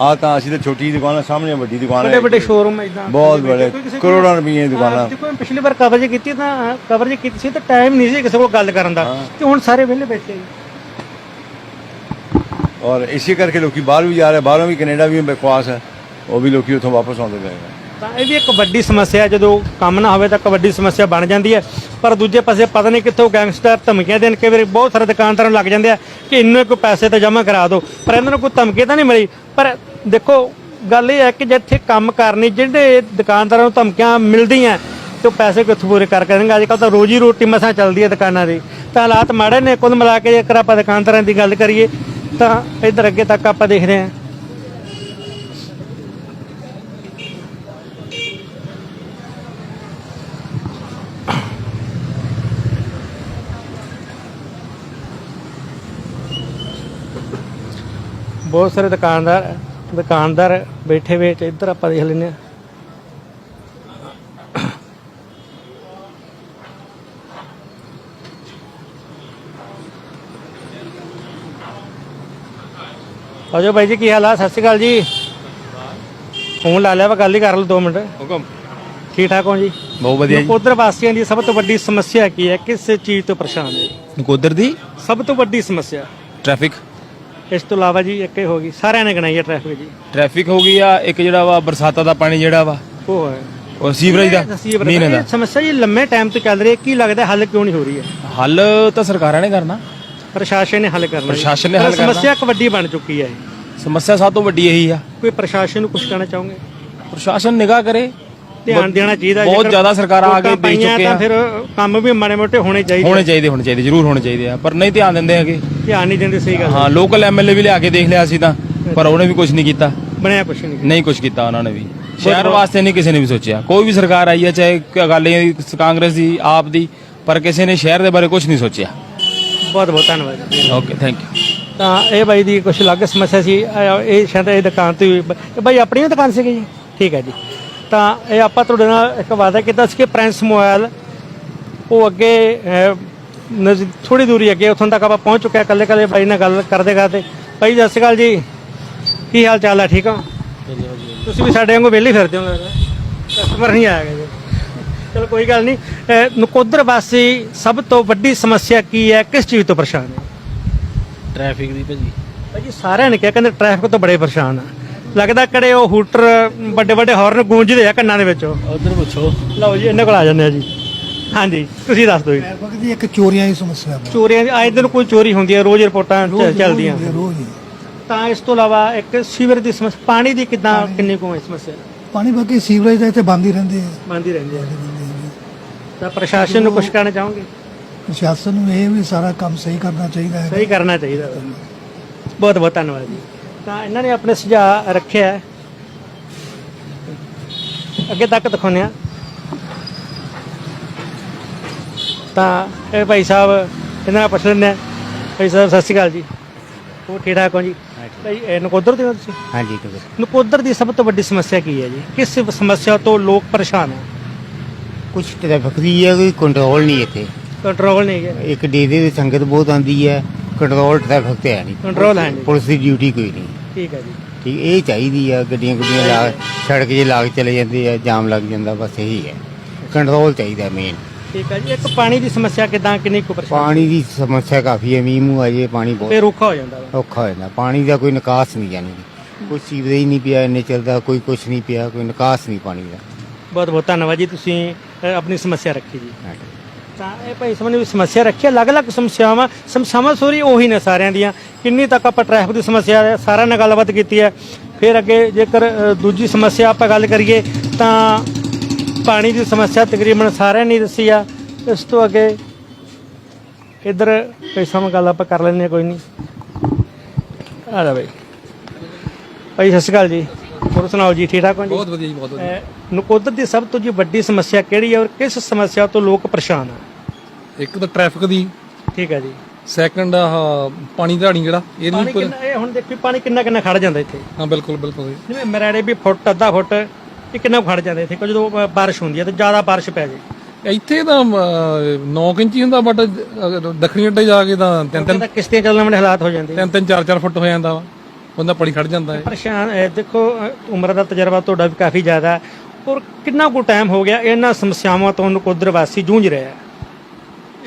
ਆ ਤਾਂ ਅਸੀਂ ਤਾਂ ਛੋਟੀ ਦੁਕਾਨ ਆ ਸਾਹਮਣੇ ਵੱਡੀ ਦੁਕਾਨ ਵੱਡੇ ਹੈ ਵੱਡੇ ਸ਼ੋਰੂਮ ਇਦਾਂ। ਬਹੁਤ ਬੜੇ ਕਰੋੜਾਂ ਰੁਪਈਏ ਦੀਆਂ ਦੁਕਾਨਾਂ। ਦੇਖੋ ਮੈਂ ਪਿਛਲੀ ਵਾਰ ਕਵਰੇਜ ਕੀਤੀ ਤਾਂ ਕਵਰੇਜ ਕੀਤੀ ਸੀ ਤਾਂ ਟਾਈਮ ਨਹੀਂ ਸੀ ਕਿਸੇ ਕੋਲ ਗੱਲ ਕਰਨ ਦਾ। ਤੇ ਹੁਣ ਸਾਰੇ ਵਿਹਲੇ ਬੈਠੇ ਆ ਔਰ ਇਸੇ ਕਰਕੇ ਲੋਕੀ ਬਾਹਰ ਵੀ ਜਾ ਰਹੇ ਬਾਹਰੋਂ ਵੀ ਕੈਨੇਡਾ ਵੀ ਬਕਵਾਸ ਹੈ। ਉਹ ਵੀ ਲੋਕੀ ਉੱਥੋਂ ਵਾਪਸ ਆਉਂਦੇ ਪਏ ਨੇ ਤਾਂ ਇਹ ਵੀ ਇੱਕ ਵੱਡੀ ਸਮੱਸਿਆ ਹੈ। ਜਦੋਂ ਕੰਮ ਨਾ ਹੋਵੇ ਤਾਂ ਇੱਕ ਵੱਡੀ ਸਮੱਸਿਆ ਬਣ ਜਾਂਦੀ ਹੈ। ਪਰ ਦੂਜੇ ਪਾਸੇ ਪਤਾ ਨਹੀਂ ਕਿੱਥੋਂ ਗੈਂਗਸਟਰ ਧਮਕੀਆਂ ਦੇਣ, ਕਈ ਵਾਰੀ ਬਹੁਤ ਸਾਰੇ ਦੁਕਾਨਦਾਰਾਂ ਨੂੰ ਲੱਗ ਜਾਂਦੇ ਆ ਕਿ ਇੰਨੇ ਕੋਈ ਪੈਸੇ ਤਾਂ ਜਮ੍ਹਾਂ ਕਰਾ ਦਿਓ। ਪਰ ਇਹਨਾਂ ਨੂੰ ਕੋਈ ਧਮਕੀ ਤਾਂ ਨਹੀਂ ਮਿਲੀ। ਪਰ ਦੇਖੋ, ਗੱਲ ਇਹ ਹੈ ਕਿ ਜਿੱਥੇ ਕੰਮ ਕਰਨੀ, ਜਿਹੜੇ ਦੁਕਾਨਦਾਰਾਂ ਨੂੰ ਧਮਕੀਆਂ ਮਿਲਦੀਆਂ, ਤੇ ਉਹ ਪੈਸੇ ਕਿੱਥੋਂ ਪੂਰੇ ਕਰ ਕਰਨਗੇ? ਅੱਜ ਕੱਲ ਤਾਂ ਰੋਜੀ ਰੋਟੀ ਮਸਾਂ ਚੱਲਦੀ ਹੈ ਦੁਕਾਨਾਂ ਦੀ। ਤਾਂ ਹਾਲਾਤ ਮਾੜੇ ਨੇ, ਕੁੱਲ ਮਿਲਾ ਕੇ ਜੇਕਰ ਆਪਾਂ ਦੁਕਾਨਦਾਰਾਂ ਦੀ ਗੱਲ ਕਰੀਏ, ਤਾਂ ਇਧਰ ਅੱਗੇ ਤੱਕ ਆਪਾਂ ਦੇਖਦੇ ਹਾਂ। ਬਹੁਤ ਸਾਰੇ ਦੁਕਾਨਦਾਰ ਦੁਕਾਨਦਾਰ ਬੈਠੇ ਤੇ ਇੱਧਰ ਆਪਾਂ ਦੇਖ ਹਾਂ। ਆਜੋ ਬਾਈ ਜੀ ਕੀ ਹਾਲ ਆ? ਸਤਿ ਸ਼੍ਰੀ ਅਕਾਲ ਜੀ। ਫੋਨ ਲਾ ਲਿਆ ਵਾ ਗੱਲ ਹੀ ਕਰ ਲਓ 2 ਮਿੰਟ। ਹੁਕਮ। ਠੀਕ ਠਾਕ ਹੋ ਜੀ? ਬਹੁਤ ਵਧੀਆ ਜੀ। ਉਧਰ ਵਾਸੀਆਂ ਦੀ ਸਭ ਤੋਂ ਵੱਡੀ ਸਮੱਸਿਆ ਕੀ ਹੈ? ਕਿਸ ਚੀਜ਼ ਤੋਂ ਪਰੇਸ਼ਾਨ ਹੈ? ਨਕੋਦਰ ਦੀ? ਸਭ ਤੋਂ ਵੱਡੀ ਸਮੱਸਿਆ। ਟ੍ਰੈਫਿਕ। ਇਸ ਤੋਂ ਇਲਾਵਾ ਜੀ ਇੱਕ ਹੀ ਹੋ ਗਈ ਸਾਰਿਆਂ ਨੇ ਗਣਾਈ ਹੈ ਟ੍ਰੈਫਿਕ ਜੀ। ਟ੍ਰੈਫਿਕ ਹੋ ਗਈ ਆ ਇੱਕ ਜਿਹੜਾ ਵਾ ਬਰਸਾਤਾਂ ਦਾ ਪਾਣੀ ਜਿਹੜਾ ਵਾ ਉਹ ਹੈ। ਉਹ ਸੀਵਰੇਜ ਦਾ ਮੀਂਹ ਦਾ। ਇਹ ਸਮੱਸਿਆ ਜੀ ਲੰਮੇ ਟਾਈਮ ਤੋਂ ਚੱਲ ਰਹੀ ਹੈ ਕੀ ਲੱਗਦਾ ਹੱਲ ਕਿਉਂ ਨਹੀਂ ਹੋ ਰਹੀ ਹੈ? ਹੱਲ ਤਾਂ ਸਰਕਾਰਾਂ ਨੇ ਕਰਨਾ। ਪ੍ਰਸ਼ਾਸਨ ਨੇ ਹੱਲ ਕਰਨਾ ਜੀ। ਪ੍ਰਸ਼ਾਸਨ ਨੇ ਪਰ ਹੱਲ ਕਰਨਾ। ਸਮੱਸਿਆ ਇੱਕ ਵੱਡੀ ਬਣ ਚੁੱਕੀ ਹੈ ਇਹ। ਸਮੱਸਿਆ ਸਭ ਤੋਂ ਵੱਡੀ ਇਹੀ ਆ। ਕੋਈ ਪ੍ਰਸ਼ਾਸਨ ਨੂੰ ਕੁਝ ਕਹਿਣਾ ਚਾਹੋਗੇ? ਪ੍ਰਸ਼ਾਸਨ ਨਿਗਾਹ ਕਰੇ। ਧਿਆਨ ਦੇਣਾ ਚਾਹੀਦਾ ਬਹੁਤ ਜੇਕਰ ਜ਼ਿਆਦਾ ਸਰਕਾਰਾਂ ਆ ਕੇ ਵੋਟਾਂ ਦੇ ਪਾਈਆਂ ਚੁੱਕੇ ਤਾਂ ਆ। ਫਿਰ ਕੰਮ ਵੀ ਮਾੜੇ ਮੋਟੇ ਹੋਣੇ ਚਾਹੀਦੇ ਹੋਣੇ ਚਾਹੀਦੇ ਹੋਣੇ ਚਾਹੀਦੇ ਜ਼ਰੂਰ ਹੋਣੇ ਚਾਹੀਦੇ ਆ ਪਰ ਨਹੀਂ ਧਿਆਨ ਦਿੰਦੇ ਹੈਗੇ। ਧਿਆਨ ਨਹੀਂ ਦਿੰਦੇ ਸਹੀ ਗੱਲ ਹੈ। ਲੋਕਲ ਐਮਐਲਏ ਵੀ ਲਿਆ ਕੇ ਦੇਖ ਲਿਆ ਸੀ ਤਾਂ ਪਰ ਉਹਨੇ ਵੀ ਕੁਝ ਨਹੀਂ ਕੀਤਾ। ਬਣਿਆ ਕੁਝ ਨਹੀਂ ਨਹੀਂ ਕੁਝ ਕੀਤਾ ਉਹਨਾਂ ਨੇ ਵੀ। ਸ਼ਹਿਰ ਵਾਸਤੇ ਨਹੀਂ ਕਿਸੇ ਨੇ ਵੀ ਸੋਚਿਆ। ਕੋਈ ਵੀ ਸਰਕਾਰ ਆਈ ਹੈ ਚਾਹੇ ਅਕਾਲੀ ਦੀ ਕਾਂਗਰਸ ਦੀ ਆਪ ਦੀ ਪਰ ਕਿਸੇ ਨੇ ਸ਼ਹਿਰ ਦੇ ਬਾਰੇ ਕੁਝ ਨਹੀਂ ਸੋਚਿਆ। ਬਹੁਤ ਬਹੁਤ ਧੰਨਵਾਦ। ਓਕੇ ਥੈਂਕ ਯੂ ਤਾਂ ਇਹ ਬਾਈ ਦੀ ਕੁਝ ਅਲੱਗ ਸਮੱਸਿਆ ਸੀ ਇਹ ਸ਼ਾਇਦ ਇਹ ਦੁਕਾਨ ਤੋਂ ਹੀ ਇਹ ਬਾਈ ਆਪਣੀ ਹੀ ਦੁਕਾਨ ਸੀਗੀ ਜੀ? ਠੀਕ ਹੈ ਜੀ। ਤਾਂ ਇਹ ਆਪਾਂ ਤੁਹਾਡੇ ਨਾਲ ਇੱਕ ਵਾਅਦਾ ਕੀਤਾ ਸੀ ਕਿ ਪ੍ਰਿੰਸ ਮੋਬਾਈਲ ਉਹ ਅੱਗੇ ਥੋੜੀ ਦੂਰੀ ਅੱਗੇ ਉੱਥੋਂ ਤੱਕ ਆਪਾਂ ਪਹੁੰਚ ਚੁੱਕੇ ਹਾਂ। ਕੱਲੇ ਕੱਲੇ ਬਾਈ ਨਾਲ ਗੱਲ ਕਰਦੇ ਕਰਦੇ। ਬਾਈ ਸਤਿ ਸ਼੍ਰੀ ਅਕਾਲ ਜੀ। ਕੀ ਹਾਲ ਚਾਲ ਹੈ? ਠੀਕ ਹੋ? ਤੁਸੀਂ ਵੀ ਸਾਡੇ ਵਾਂਗੂ ਵਿਹਲੇ ਫਿਰਦੇ ਹੋ ਕਸਟਮਰ ਨਹੀਂ ਆਇਆ ਜੀ। ਚਲੋ ਕੋਈ ਗੱਲ ਨਹੀਂ। ਨਕੋਦਰ ਵਾਸੀ ਸਭ ਤੋਂ ਵੱਡੀ ਸਮੱਸਿਆ ਕੀ ਹੈ? ਕਿਸ ਚੀਜ਼ ਤੋਂ ਪਰੇਸ਼ਾਨ ਹੈ? ਟ੍ਰੈਫਿਕ ਦੀ ਭਾਜੀ। ਭਾਜੀ ਸਾਰਿਆਂ ਨੇ ਕਿਹਾ ਕਹਿੰਦੇ ਟ੍ਰੈਫਿਕ ਤੋਂ ਬੜੇ ਪਰੇਸ਼ਾਨ ਆ। ਲੱਗਦਾ ਕਿਹੜੇ ਉਹ ਹੂਟਰ ਵੱਡੇ ਵੱਡੇ ਹਾਰਨ ਗੂੰਜਦੇ ਆ ਕੰਨਾਂ ਦੇ ਵਿੱਚ। ਉਧਰ ਪੁੱਛੋ। ਲਓ ਜੀ ਇਹਨਾਂ ਕੋਲ ਆ ਜਾਂਦੇ ਆ ਜੀ। ਹਾਂਜੀ ਤੁਸੀਂ ਦੱਸ ਦਿਓ ਜੀ। ਟ੍ਰੈਫਿਕ ਦੀ ਇੱਕ ਚੋਰੀਆਂ ਦੀ ਸਮੱਸਿਆ ਬਹੁਤ ਚੋਰੀਆਂ ਦੀ ਆਏ ਦਿਨ ਕੋਈ ਚੋਰੀ ਹੁੰਦੀ ਹੈ ਰੋਜ਼ ਰਿਪੋਰਟਾਂ ਚ- ਚੱਲਦੀਆਂ। ਰੋਜ਼ ਹੀ। ਤਾਂ ਇਸ ਤੋਂ ਇਲਾਵਾ ਇੱਕ ਸੀਵਰ ਦੀ ਸਮੱਸਿਆ ਪਾਣੀ ਦੀ ਕਿਦਾਂ ਕਿੰਨੀ ਕੁ ਹੈ ਸਮੱਸਿਆ? ਪਾਣੀ ਬਾਕੀ ਸੀਵਰੇਜ ਦਾ ਇੱਥੇ ਬੰਦ ਹੀ ਰਹਿੰਦੇ ਆ। ਬੰਦੀ ਰਹਿੰਦੀ ਹੈ ਤਾਂ ਪ੍ਰਸ਼ਾਸਨ ਨੂੰ ਕੁਝ ਕਹਿਣਾ ਚਾਹੋਗੇ? ਪ੍ਰਸ਼ਾਸਨ ਨੂੰ ਇਹ ਵੀ ਸਾਰਾ ਕੰਮ ਸਹੀ ਕਰਨਾ ਚਾਹੀਦਾ ਹੈ। ਸਹੀ ਕਰਨਾ ਚਾਹੀਦਾ। ਵਾ। ਬਹੁਤ ਬਹੁਤ ਧੰਨਵਾਦ ਜੀ। ਤਾਂ ਇਹਨਾਂ ਨੇ ਆਪਣੇ ਸੁਝਾਅ ਰੱਖਿਆ ਹੈ। ਅੱਗੇ ਤੱਕ ਦਿਖਾਉਂਦੇ ਆ ਤਾਂ ਇਹ ਭਾਈ ਸਾਹਿਬ ਇਹਨਾਂ ਨਾਲ ਪੁੱਛ ਲੈਂਦੇ ਭਾਈ ਸਾਹਿਬ ਸਤਿ ਸ਼੍ਰੀ ਅਕਾਲ ਜੀ। ਉਹ ਠੀਕ ਠਾਕ ਹੋ ਜੀ? ਭਾਈ ਇਹ ਨਕੋਦਰ ਦੇ ਹੋ ਤੁਸੀਂ? ਹਾਂਜੀ ਨਕੋਦਰ। ਦੀ ਸਭ ਤੋਂ ਵੱਡੀ ਸਮੱਸਿਆ ਕੀ ਹੈ ਜੀ? ਕਿਸ ਸਮੱਸਿਆ ਤੋਂ ਲੋਕ ਪਰੇਸ਼ਾਨ ਹੈ ਕੁਝ ਟ੍ਰੈਫਿਕ ਦੀ ਹੈ ਕੋਈ ਕੰਟਰੋਲ ਨਹੀਂ ਇੱਥੇ। ਕੰਟਰੋਲ ਨਹੀਂ ਹੈ ਇੱਕ ਡੇਰੇ ਦੀ ਸੰਗਤ ਬਹੁਤ ਆਂਦੀ ਹੈ ਕੰਟਰੋਲ ਟ੍ਰੈਫਿਕ ਤੇ ਹੈ ਨਹੀਂ। ਕੰਟਰੋਲ ਹੈ ਨਹੀਂ। ਪੁਲਿਸ ਦੀ ਡਿਊਟੀ ਕੋਈ ਨਹੀਂ। ਠੀਕ ਹੈ ਜੀ। ਠੀਕ ਇਹ ਚਾਹੀਦੀ ਆ ਗੱਡੀਆਂ ਗੁੱਡੀਆਂ ਲਾ ਸੜਕ 'ਤੇ ਲਾ ਕੇ ਚਲੇ ਜਾਂਦੇ ਆ ਜਾਮ ਲੱਗ ਜਾਂਦਾ ਬਸ ਇਹੀ ਹੈ। ਕੰਟਰੋਲ ਚਾਹੀਦਾ ਮੇਨ ਠੀਕ ਹੈ ਜੀ। ਇੱਕ ਪਾਣੀ ਦੀ ਸਮੱਸਿਆ ਕਿਦਾਂ ਕਿੰਨੀ ਕੁ ਪਰੇਸ਼ਾਨ? ਪਾਣੀ ਦੀ ਸਮੱਸਿਆ ਕਾਫੀ ਹੈ ਮੀਂਹ ਮੂੰਹ ਆ ਜੇ ਪਾਣੀ ਬਹੁਤ ਫੇਰ ਔਖਾ ਹੋ ਜਾਂਦਾ ਵਾ। ਔਖਾ ਹੋ ਜਾਂਦਾ। ਪਾਣੀ ਦਾ ਕੋਈ ਨਿਕਾਸ ਨਹੀਂ ਜਾਣੀ। ਕੋਈ ਸੀਵਰੇਜ ਨਹੀਂ ਪਿਆ ਇੰਨੇ ਚੱਲਦਾ ਕੋਈ ਕੁਛ ਨਹੀਂ ਪਿਆ ਕੋਈ ਨਿਕਾਸ ਨਹੀਂ ਪਾਣੀ ਦਾ। ਬਹੁਤ ਬਹੁਤ ਧੰਨਵਾਦ ਜੀ। ਤੁਸੀਂ ਅ, ਆਪਣੀ ਸਮੱਸਿਆ ਰੱਖੀ ਜੀ। ਤਾਂ ਇਹ ਭਾਈ ਸਾਹਿਬ ਨੇ ਵੀ ਸਮੱਸਿਆ ਰੱਖੀ ਹੈ ਅਲੱਗ-ਅਲੱਗ ਸਮੱਸਿਆਵਾਂ ਸਮੱਸਿਆਵਾਂ ਸੋਰੀ ਉਹੀ ਨੇ ਸਾਰਿਆਂ ਦੀਆਂ। ਕਿੰਨੀ ਤੱਕ ਆਪਾਂ ਟ੍ਰੈਫਿਕ ਦੀ ਸਮੱਸਿਆ ਹੈ ਸਾਰਿਆਂ ਨਾਲ ਗੱਲਬਾਤ ਕੀਤੀ ਹੈ। ਫਿਰ ਅੱਗੇ ਜੇਕਰ ਅ, ਦੂਜੀ ਸਮੱਸਿਆ ਆਪਾਂ ਗੱਲ ਕਰੀਏ ਤਾਂ ਪਾਣੀ ਦੀ ਸਮੱਸਿਆ ਤਕਰੀਬਨ ਸਾਰਿਆਂ ਨੇ ਦੱਸੀ ਆ। ਇਸ ਤੋਂ ਅੱਗੇ ਇਧਰ ਕੋਈ ਸਮਾਂ ਗੱਲ ਆਪਾਂ ਕਰ ਹਾਂ ਕੋਈ ਨਹੀਂ। ਆ ਜਾ ਬਈ। ਭਾਈ ਸਤਿ ਸ਼੍ਰੀ ਅਕਾਲ ਜੀ। ਹੋਰ ਸੁਣਾਓ ਜੀ ਠੀਕ ਠਾਕ ਹੋ ਜੀ? ਬਹੁਤ ਵਧੀਆ ਜੀ ਬਹੁਤ ਵਧੀਆ। ਨਕੋਦਰ ਦੀ ਸਭ ਤੋਂ ਜੀ ਵੱਡੀ ਸਮੱਸਿਆ ਕਿਹੜੀ ਹੈ ਔਰ ਕਿਸ ਸਮੱਸਿਆ ਤੋਂ ਲੋਕ ਪਰੇਸ਼ਾਨ ਆ? ਇੱਕ ਤਾਂ ਟ੍ਰੈਫਿਕ ਦੀ। ਠੀਕ ਹੈ ਜੀ। ਸੈਕੰਡ ਆਹ ਪਾਣੀ ਧਾਣੀ ਜਿਹੜਾ ਪਾਣੀ ਇਹਦੀ ਕਿੰਨਾ ਇਹ ਹੁਣ ਦੇਖੋ ਪਾਣੀ ਕਿੰਨਾ ਕਿੰਨਾ ਖੜ ਜਾਂਦਾ ਇੱਥੇ। ਹਾਂ ਬਿਲਕੁਲ ਬਿਲਕੁਲ ਜਿਵੇਂ ਮਰਾੜੇ ਵੀ ਫੁੱਟ ਅੱਧਾ ਫੁੱਟ ਇਹ ਕਿੰਨਾ ਕੁ ਖੜ ਜਾਂਦਾ ਇੱਥੇ? ਜਦੋਂ ਬਾਰਿਸ਼ ਹੁੰਦੀ ਹੈ ਤੇ ਜ਼ਿਆਦਾ ਬਾਰਿਸ਼ ਪੈ ਜੇ। ਇੱਥੇ ਤਾਂ 9 ਇੰਚੀ ਹੁੰਦਾ ਬਟ ਦੱਖਣੀ ਅੱਡੇ ਜਾ ਕੇ ਤਾਂ ਤਿੰਨ ਤਿੰਨ ਤਾਂ ਕਿਸ਼ਤੀਆਂ ਚੱਲਣ ਵਾਲੇ ਹਾਲਾਤ ਹੋ ਜਾਂਦੇ। ਤਿੰਨ ਤਿੰਨ ਚਾਰ ਚਾਰ ਫੁੱਟ ਹੋ ਜਾਂਦਾ ਵਾ। ਬੰਦਾ ਪਾਣੀ ਖੜ ਜਾਂਦਾ ਹੈ। ਪਰੇਸ਼ਾਨ ਦੇਖੋ ਉਮਰ ਦਾ ਤਜਰਬਾ ਤੁਹਾਡਾ ਵੀ ਕਾਫੀ ਜ਼ਿਆਦਾ ਹੈ। ਔਰ ਕਿੰਨਾ ਕੁ ਟਾਈਮ ਹੋ ਗਿਆ ਇਹਨਾਂ ਸਮੱਸਿਆਵਾਂ ਤੋਂ ਨਕੋਦਰ ਵਾਸੀ ਜੂਝ ਰਿਹਾ ਹੈ?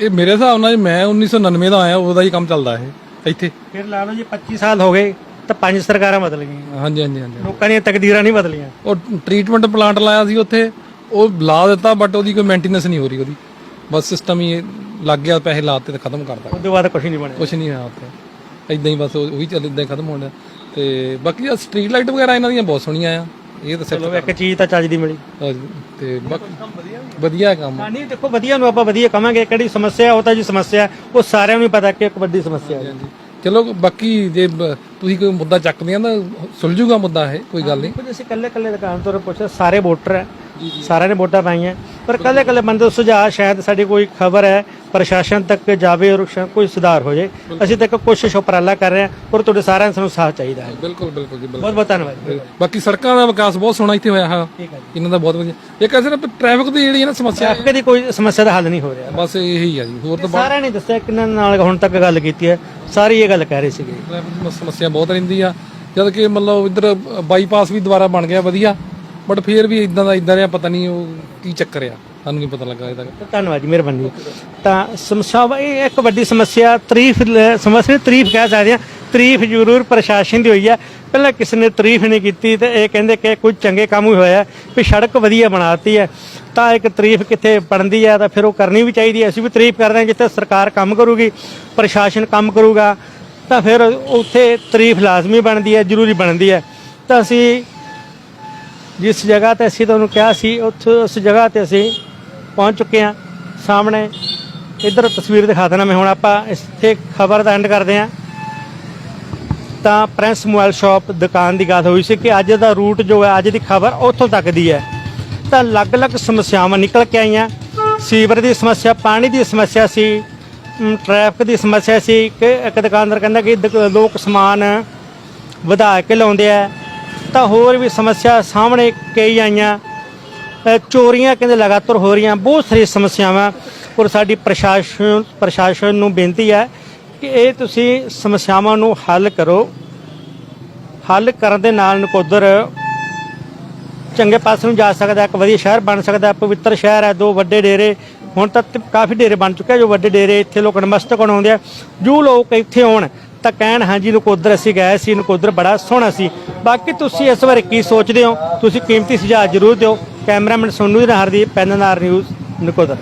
ਇਹ ਮੇਰੇ ਹਿਸਾਬ ਨਾਲ ਮੈਂ 1999 ਦਾ ਆਇਆ ਉਹਦਾ ਹੀ ਕੰਮ ਚੱਲਦਾ ਇਹ ਇੱਥੇ। ਫਿਰ ਲਾ ਲਓ ਜੀ 25 ਸਾਲ ਹੋ ਗਏ। ਤਾਂ ਪੰਜ ਸਰਕਾਰਾਂ ਬਦਲ ਗਈਆਂ। ਹਾਂਜੀ ਹਾਂਜੀ ਹਾਂਜੀ। ਲੋਕਾਂ ਦੀਆਂ ਤਕਦੀਰਾਂ ਨਹੀਂ ਬਦਲੀਆਂ। ਉਹ ਟ੍ਰੀਟਮੈਂਟ ਪਲਾਂਟ ਲਾਇਆ ਸੀ ਉੱਥੇ ਉਹ ਲਾ ਦਿੱਤਾ ਬਟ ਉਹਦੀ ਕੋਈ ਮੇਨਟੇਨੈਂਸ ਨਹੀਂ ਹੋ ਰਹੀ ਉਹਦੀ। ਬਸ ਸਿਸਟਮ ਹੀ ਲੱਗ ਗਿਆ ਪੈਸੇ ਲਾਤੇ ਤੇ ਖਤਮ ਕਰਤਾ ਉਸ ਤੋਂ ਬਾਅਦ ਕੁਝ ਨਹੀਂ ਬਣਿਆ। ਕੁਝ ਨਹੀਂ ਹੋਇਆ ਉੱਥੇ। ਇਦਾਂ ਹੀ ਬਸ ਉਹ ਵੀ ਚੱਲ ਇਦਾਂ ਖਤਮ ਹੋਣ ਤੇ ਬਾਕੀ ਆ ਸਟਰੀਟ ਲਾਈਟ ਵਗੈਰਾ ਇਹਨਾਂ ਦੀਆਂ ਬਹੁਤ ਸੋਹਣੀਆਂ ਆ। ਇਹ ਤਾਂ ਚਲੋ ਇੱਕ ਚੀਜ਼ ਤਾਂ ਚੱਜ ਦੀ ਮਿਲੀ। ਤੇ ਬਾਕੀ ਵਧੀਆ ਕੰਮ ਨਹੀਂ ਦੇਖੋ ਵਧੀਆ ਨੂੰ ਆਪਾਂ ਵਧੀਆ ਕਵਾਂਗੇ। ਕਿਹੜੀ ਸਮੱਸਿਆ ਉਹ ਤਾਂ ਜੀ ਸਮੱਸਿਆ। ਹੈ, ਉਹ ਸਾਰਿਆਂ ਨੂੰ ਹੀ ਪਤਾ ਕਿ ਇੱਕ ਵੱਡੀ ਸਮੱਸਿਆ ਹੈ। ਚਲੋ ਬਾਕੀ ਜੇ ਬ- ਤੁਸੀਂ ਕੋਈ ਮੁੱਦਾ ਚੱਕਦੇ ਆ ਤਾਂ ਸੁਲਝੂਗਾ ਮੁੱਦਾ ਇਹ ਕੋਈ ਗੱਲ ਨਹੀਂ। ਕੁਝ ਅਸੀਂ ਕੱਲੇ ਕੱਲੇ ਦੁਕਾਨ ਤੋਂ ਪੁੱਛਿਆ ਸਾਰੇ ਵੋਟਰ ਹੈ। ਸਾਰਿਆਂ ਨੇ ਵੋਟਾਂ ਪਾਈਆਂ। ਪਰ ਕੱਲੇ ਕੱਲੇ ਬੰਦੇ ਦਾ ਸੁਝਾਅ ਸ਼ਾਇਦ ਸਾਡੀ ਕੋਈ ਖਬਰ ਹੈ ਪ੍ਰਸ਼ਾਸਨ ਤੱਕ ਜਾਵੇ ਔਰ ਕੋਈ ਸੁਧਾਰ ਹੋ ਜਾਏ ਅਸੀਂ ਤਾਂ ਇੱਕ ਕੋਸ਼ਿਸ਼ ਉਪਰਾਲਾ ਕਰ ਰਹੇ ਹਾਂ ਔਰ ਤੁਹਾਡੇ ਸਾਰਿਆਂ ਨੂੰ ਸਾਨੂੰ ਸਾਥ ਚਾਹੀਦਾ ਹੈ। ਬਿਲਕੁਲ ਬਿਲਕੁਲ ਜੀ ਬਿਲਕੁਲ। ਬਹੁਤ ਬਹੁਤ ਧੰਨਵਾਦ। ਬਾਕੀ ਸੜਕਾਂ ਦਾ ਵਿਕਾਸ ਬਹੁਤ ਸੋਹਣਾ ਇੱਥੇ ਹੋਇਆ ਹੈ। ਇਹਨਾਂ ਦਾ ਬਹੁਤ ਵਧੀਆ। ਇੱਕ ਅਸਰ ਟ੍ਰੈਫਿਕ ਦੀ ਜਿਹੜੀ ਹੈ ਨਾ ਸਮੱਸਿਆ ਟ੍ਰੈਫਿਕ ਦੀ ਕੋਈ ਸਮੱਸਿਆ ਦਾ ਹੱਲ ਨਹੀਂ ਹੋ ਰਿਹਾ। ਬਸ ਇਹੀ ਆ ਜੀ। ਹੋਰ ਤਾਂ ਸਾਰਿਆਂ ਨੇ ਦੱਸਿਆ ਕਿੰਨਾਂ ਨਾਲ ਹੁਣ ਤੱਕ ਗੱਲ ਕੀਤੀ ਹੈ। ਸਾਰੀ ਇਹ ਗੱਲ ਕਹਿ ਰਹੇ ਸੀਗੇ। ਟ੍ਰੈਫਿਕ ਦੀ ਸਮੱਸਿਆ ਬਹੁਤ ਰਹਿੰਦੀ ਆ। ਜਦ ਕਿ ਮਤਲਬ ਇੱਧਰ ਬਾਈਪਾਸ ਵੀ ਦੁਬਾਰਾ ਬਣ ਗਿਆ ਵਧੀਆ। ਬਟ ਫਿਰ ਵੀ ਇਦਾਂ ਦਾ ਇਦਾਂ ਰਿਹਾ, ਪਤਾ ਨਹੀਂ ਉਹ ਕੀ ਚੱਕਰ ਆ। ਸਾਨੂੰ ਨਹੀਂ ਪਤਾ ਲੱਗਾ ਇਹਦਾ ਧੰਨਵਾਦ ਜੀ, ਮਿਹਰਬਾਨੀ। ਤਾਂ ਸਮੱਸਿਆ, ਇਹ ਇੱਕ ਵੱਡੀ ਸਮੱਸਿਆ, ਤਾਰੀਫ ਸਮੱਸਿਆ ਤਾਰੀਫ ਕਹਿ ਸਕਦੇ ਆ ਤਾਰੀਫ ਜ਼ਰੂਰ ਪ੍ਰਸ਼ਾਸਨ ਦੀ ਹੋਈ ਹੈ ਪਹਿਲਾਂ ਕਿਸੇ ਨੇ ਤਾਰੀਫ ਨਹੀਂ ਕੀਤੀ ਤੇ ਇਹ ਕਹਿੰਦੇ ਕਿ ਕੁਝ ਚੰਗੇ ਕੰਮ ਹੀ ਹੋਇਆ, ਵੀ ਸੜਕ ਵਧੀਆ ਬਣਾਤੀ ਹੈ। ਤਾਂ ਇੱਕ ਤਾਰੀਫ ਕਿੱਥੇ ਬਣਦੀ ਹੈ ਤਾਂ ਫਿਰ ਉਹ ਕਰਨੀ ਵੀ ਚਾਹੀਦੀ ਹੈ। ਅਸੀਂ ਵੀ ਤਾਰੀਫ ਕਰਦੇ ਹਾਂ ਜਿੱਥੇ ਸਰਕਾਰ ਕੰਮ ਕਰੂਗੀ, ਪ੍ਰਸ਼ਾਸਨ ਕੰਮ ਕਰੂਗਾ, ਤਾਂ ਫਿਰ ਉੱਥੇ ਤਾਰੀਫ ਲਾਜ਼ਮੀ ਬਣਦੀ ਹੈ, ਜ਼ਰੂਰੀ ਬਣਦੀ ਹੈ। ਤਾਂ ਅਸੀਂ ਜਿਸ ਜਗ੍ਹਾ ਤੇ ਅਸੀਂ ਤੁਹਾਨੂੰ ਕਿਹਾ ਸੀ ਉੱਥੇ ਉਸ ਜਗ੍ਹਾ ਤੇ ਅਸੀਂ ਪਹੁੰਚ ਚੁੱਕੇ ਹਾਂ ਸਾਹਮਣੇ। ਇਧਰ ਤਸਵੀਰ ਦਿਖਾ ਦੇਣਾ ਮੈਂ ਹੁਣ ਆਪਾਂ ਇੱਥੇ ਖਬਰ ਦਾ ਐਂਡ ਕਰਦੇ ਹਾਂ। ਤਾਂ ਪ੍ਰਿੰਸ ਮੋਬਾਈਲ ਸ਼ਾਪ ਦੁਕਾਨ ਦੀ ਗੱਲ ਹੋਈ ਸੀ ਕਿ ਅੱਜ ਦਾ ਰੂਟ ਜੋ ਹੈ ਅੱਜ ਦੀ ਖਬਰ ਉੱਥੋਂ ਤੱਕ ਦੀ ਹੈ। ਤਾਂ ਅਲੱਗ-ਅਲੱਗ ਸਮੱਸਿਆਵਾਂ ਨਿਕਲ ਕੇ ਆਈਆਂ। ਸੀਵਰ ਦੀ ਸਮੱਸਿਆ ਪਾਣੀ ਦੀ ਸਮੱਸਿਆ ਸੀ ਅਮ, ਟ੍ਰੈਫਿਕ ਦੀ ਸਮੱਸਿਆ ਸੀ। ਕਿ ਇੱਕ ਦੁਕਾਨਦਾਰ ਕਹਿੰਦਾ ਕਿ ਦੁਕ- ਲੋਕ ਸਮਾਨ ਵਧਾ ਕੇ ਲਾਉਂਦੇ ਆ। ਤਾਂ ਹੋਰ ਵੀ ਸਮੱਸਿਆ ਸਾਹਮਣੇ ਕਈ ਆਈਆਂ। ਚੋਰੀਆਂ ਕਹਿੰਦੇ ਲਗਾਤਾਰ ਹੋ ਰਹੀਆਂ, ਬਹੁਤ ਸਾਰੀਆਂ ਸਮੱਸਿਆਵਾਂ। ਔਰ ਸਾਡੀ ਪ੍ਰਸ਼ਾਸਨ ਪ੍ਰਸ਼ਾਸਨ ਨੂੰ ਬੇਨਤੀ ਹੈ ਕਿ ਇਹ ਤੁਸੀਂ ਸਮੱਸਿਆਵਾਂ ਨੂੰ ਹੱਲ ਕਰੋ। ਹੱਲ ਕਰਨ ਦੇ ਨਾਲ ਨਕੋਦਰ ਚੰਗੇ ਪਾਸੇ ਨੂੰ ਜਾ ਸਕਦਾ, ਇੱਕ ਵਧੀਆ ਸ਼ਹਿਰ ਬਣ ਸਕਦਾ, ਪਵਿੱਤਰ ਸ਼ਹਿਰ ਹੈ, ਦੋ ਵੱਡੇ ਡੇਰੇ। ਹੁਣ ਤਾਂ ਕਾਫੀ ਡੇਰੇ ਬਣ ਚੁੱਕੇ ਜੋ ਵੱਡੇ ਡੇਰੇ ਇੱਥੇ ਲੋਕ ਨਮਸਤਕ ਹੋਣ ਆਉਂਦੇ ਆ। ਜੋ ਲੋਕ ਇੱਥੇ ਆਉਣ ਤਾਂ ਕਹਿਣ, ਹਾਂਜੀ, ਨਕੋਦਰ ਅਸੀਂ ਗਏ ਸੀ, ਨਕੋਦਰ ਬੜਾ ਸੋਹਣਾ ਸੀ। ਬਾਕੀ ਤੁਸੀਂ ਇਸ ਬਾਰੇ ਕੀ ਸੋਚਦੇ ਹੋ? ਤੁਸੀਂ ਕੀਮਤੀ ਸੁਝਾਅ ਜ਼ਰੂਰ ਦਿਓ। ਕੈਮਰਾਮੈਨ ਸੋਨੂ ਜੀ ਹਰਦੀਪ ਪੈਨਨਾਰ ਨਿਊਜ਼ ਨਕੋਦਰ।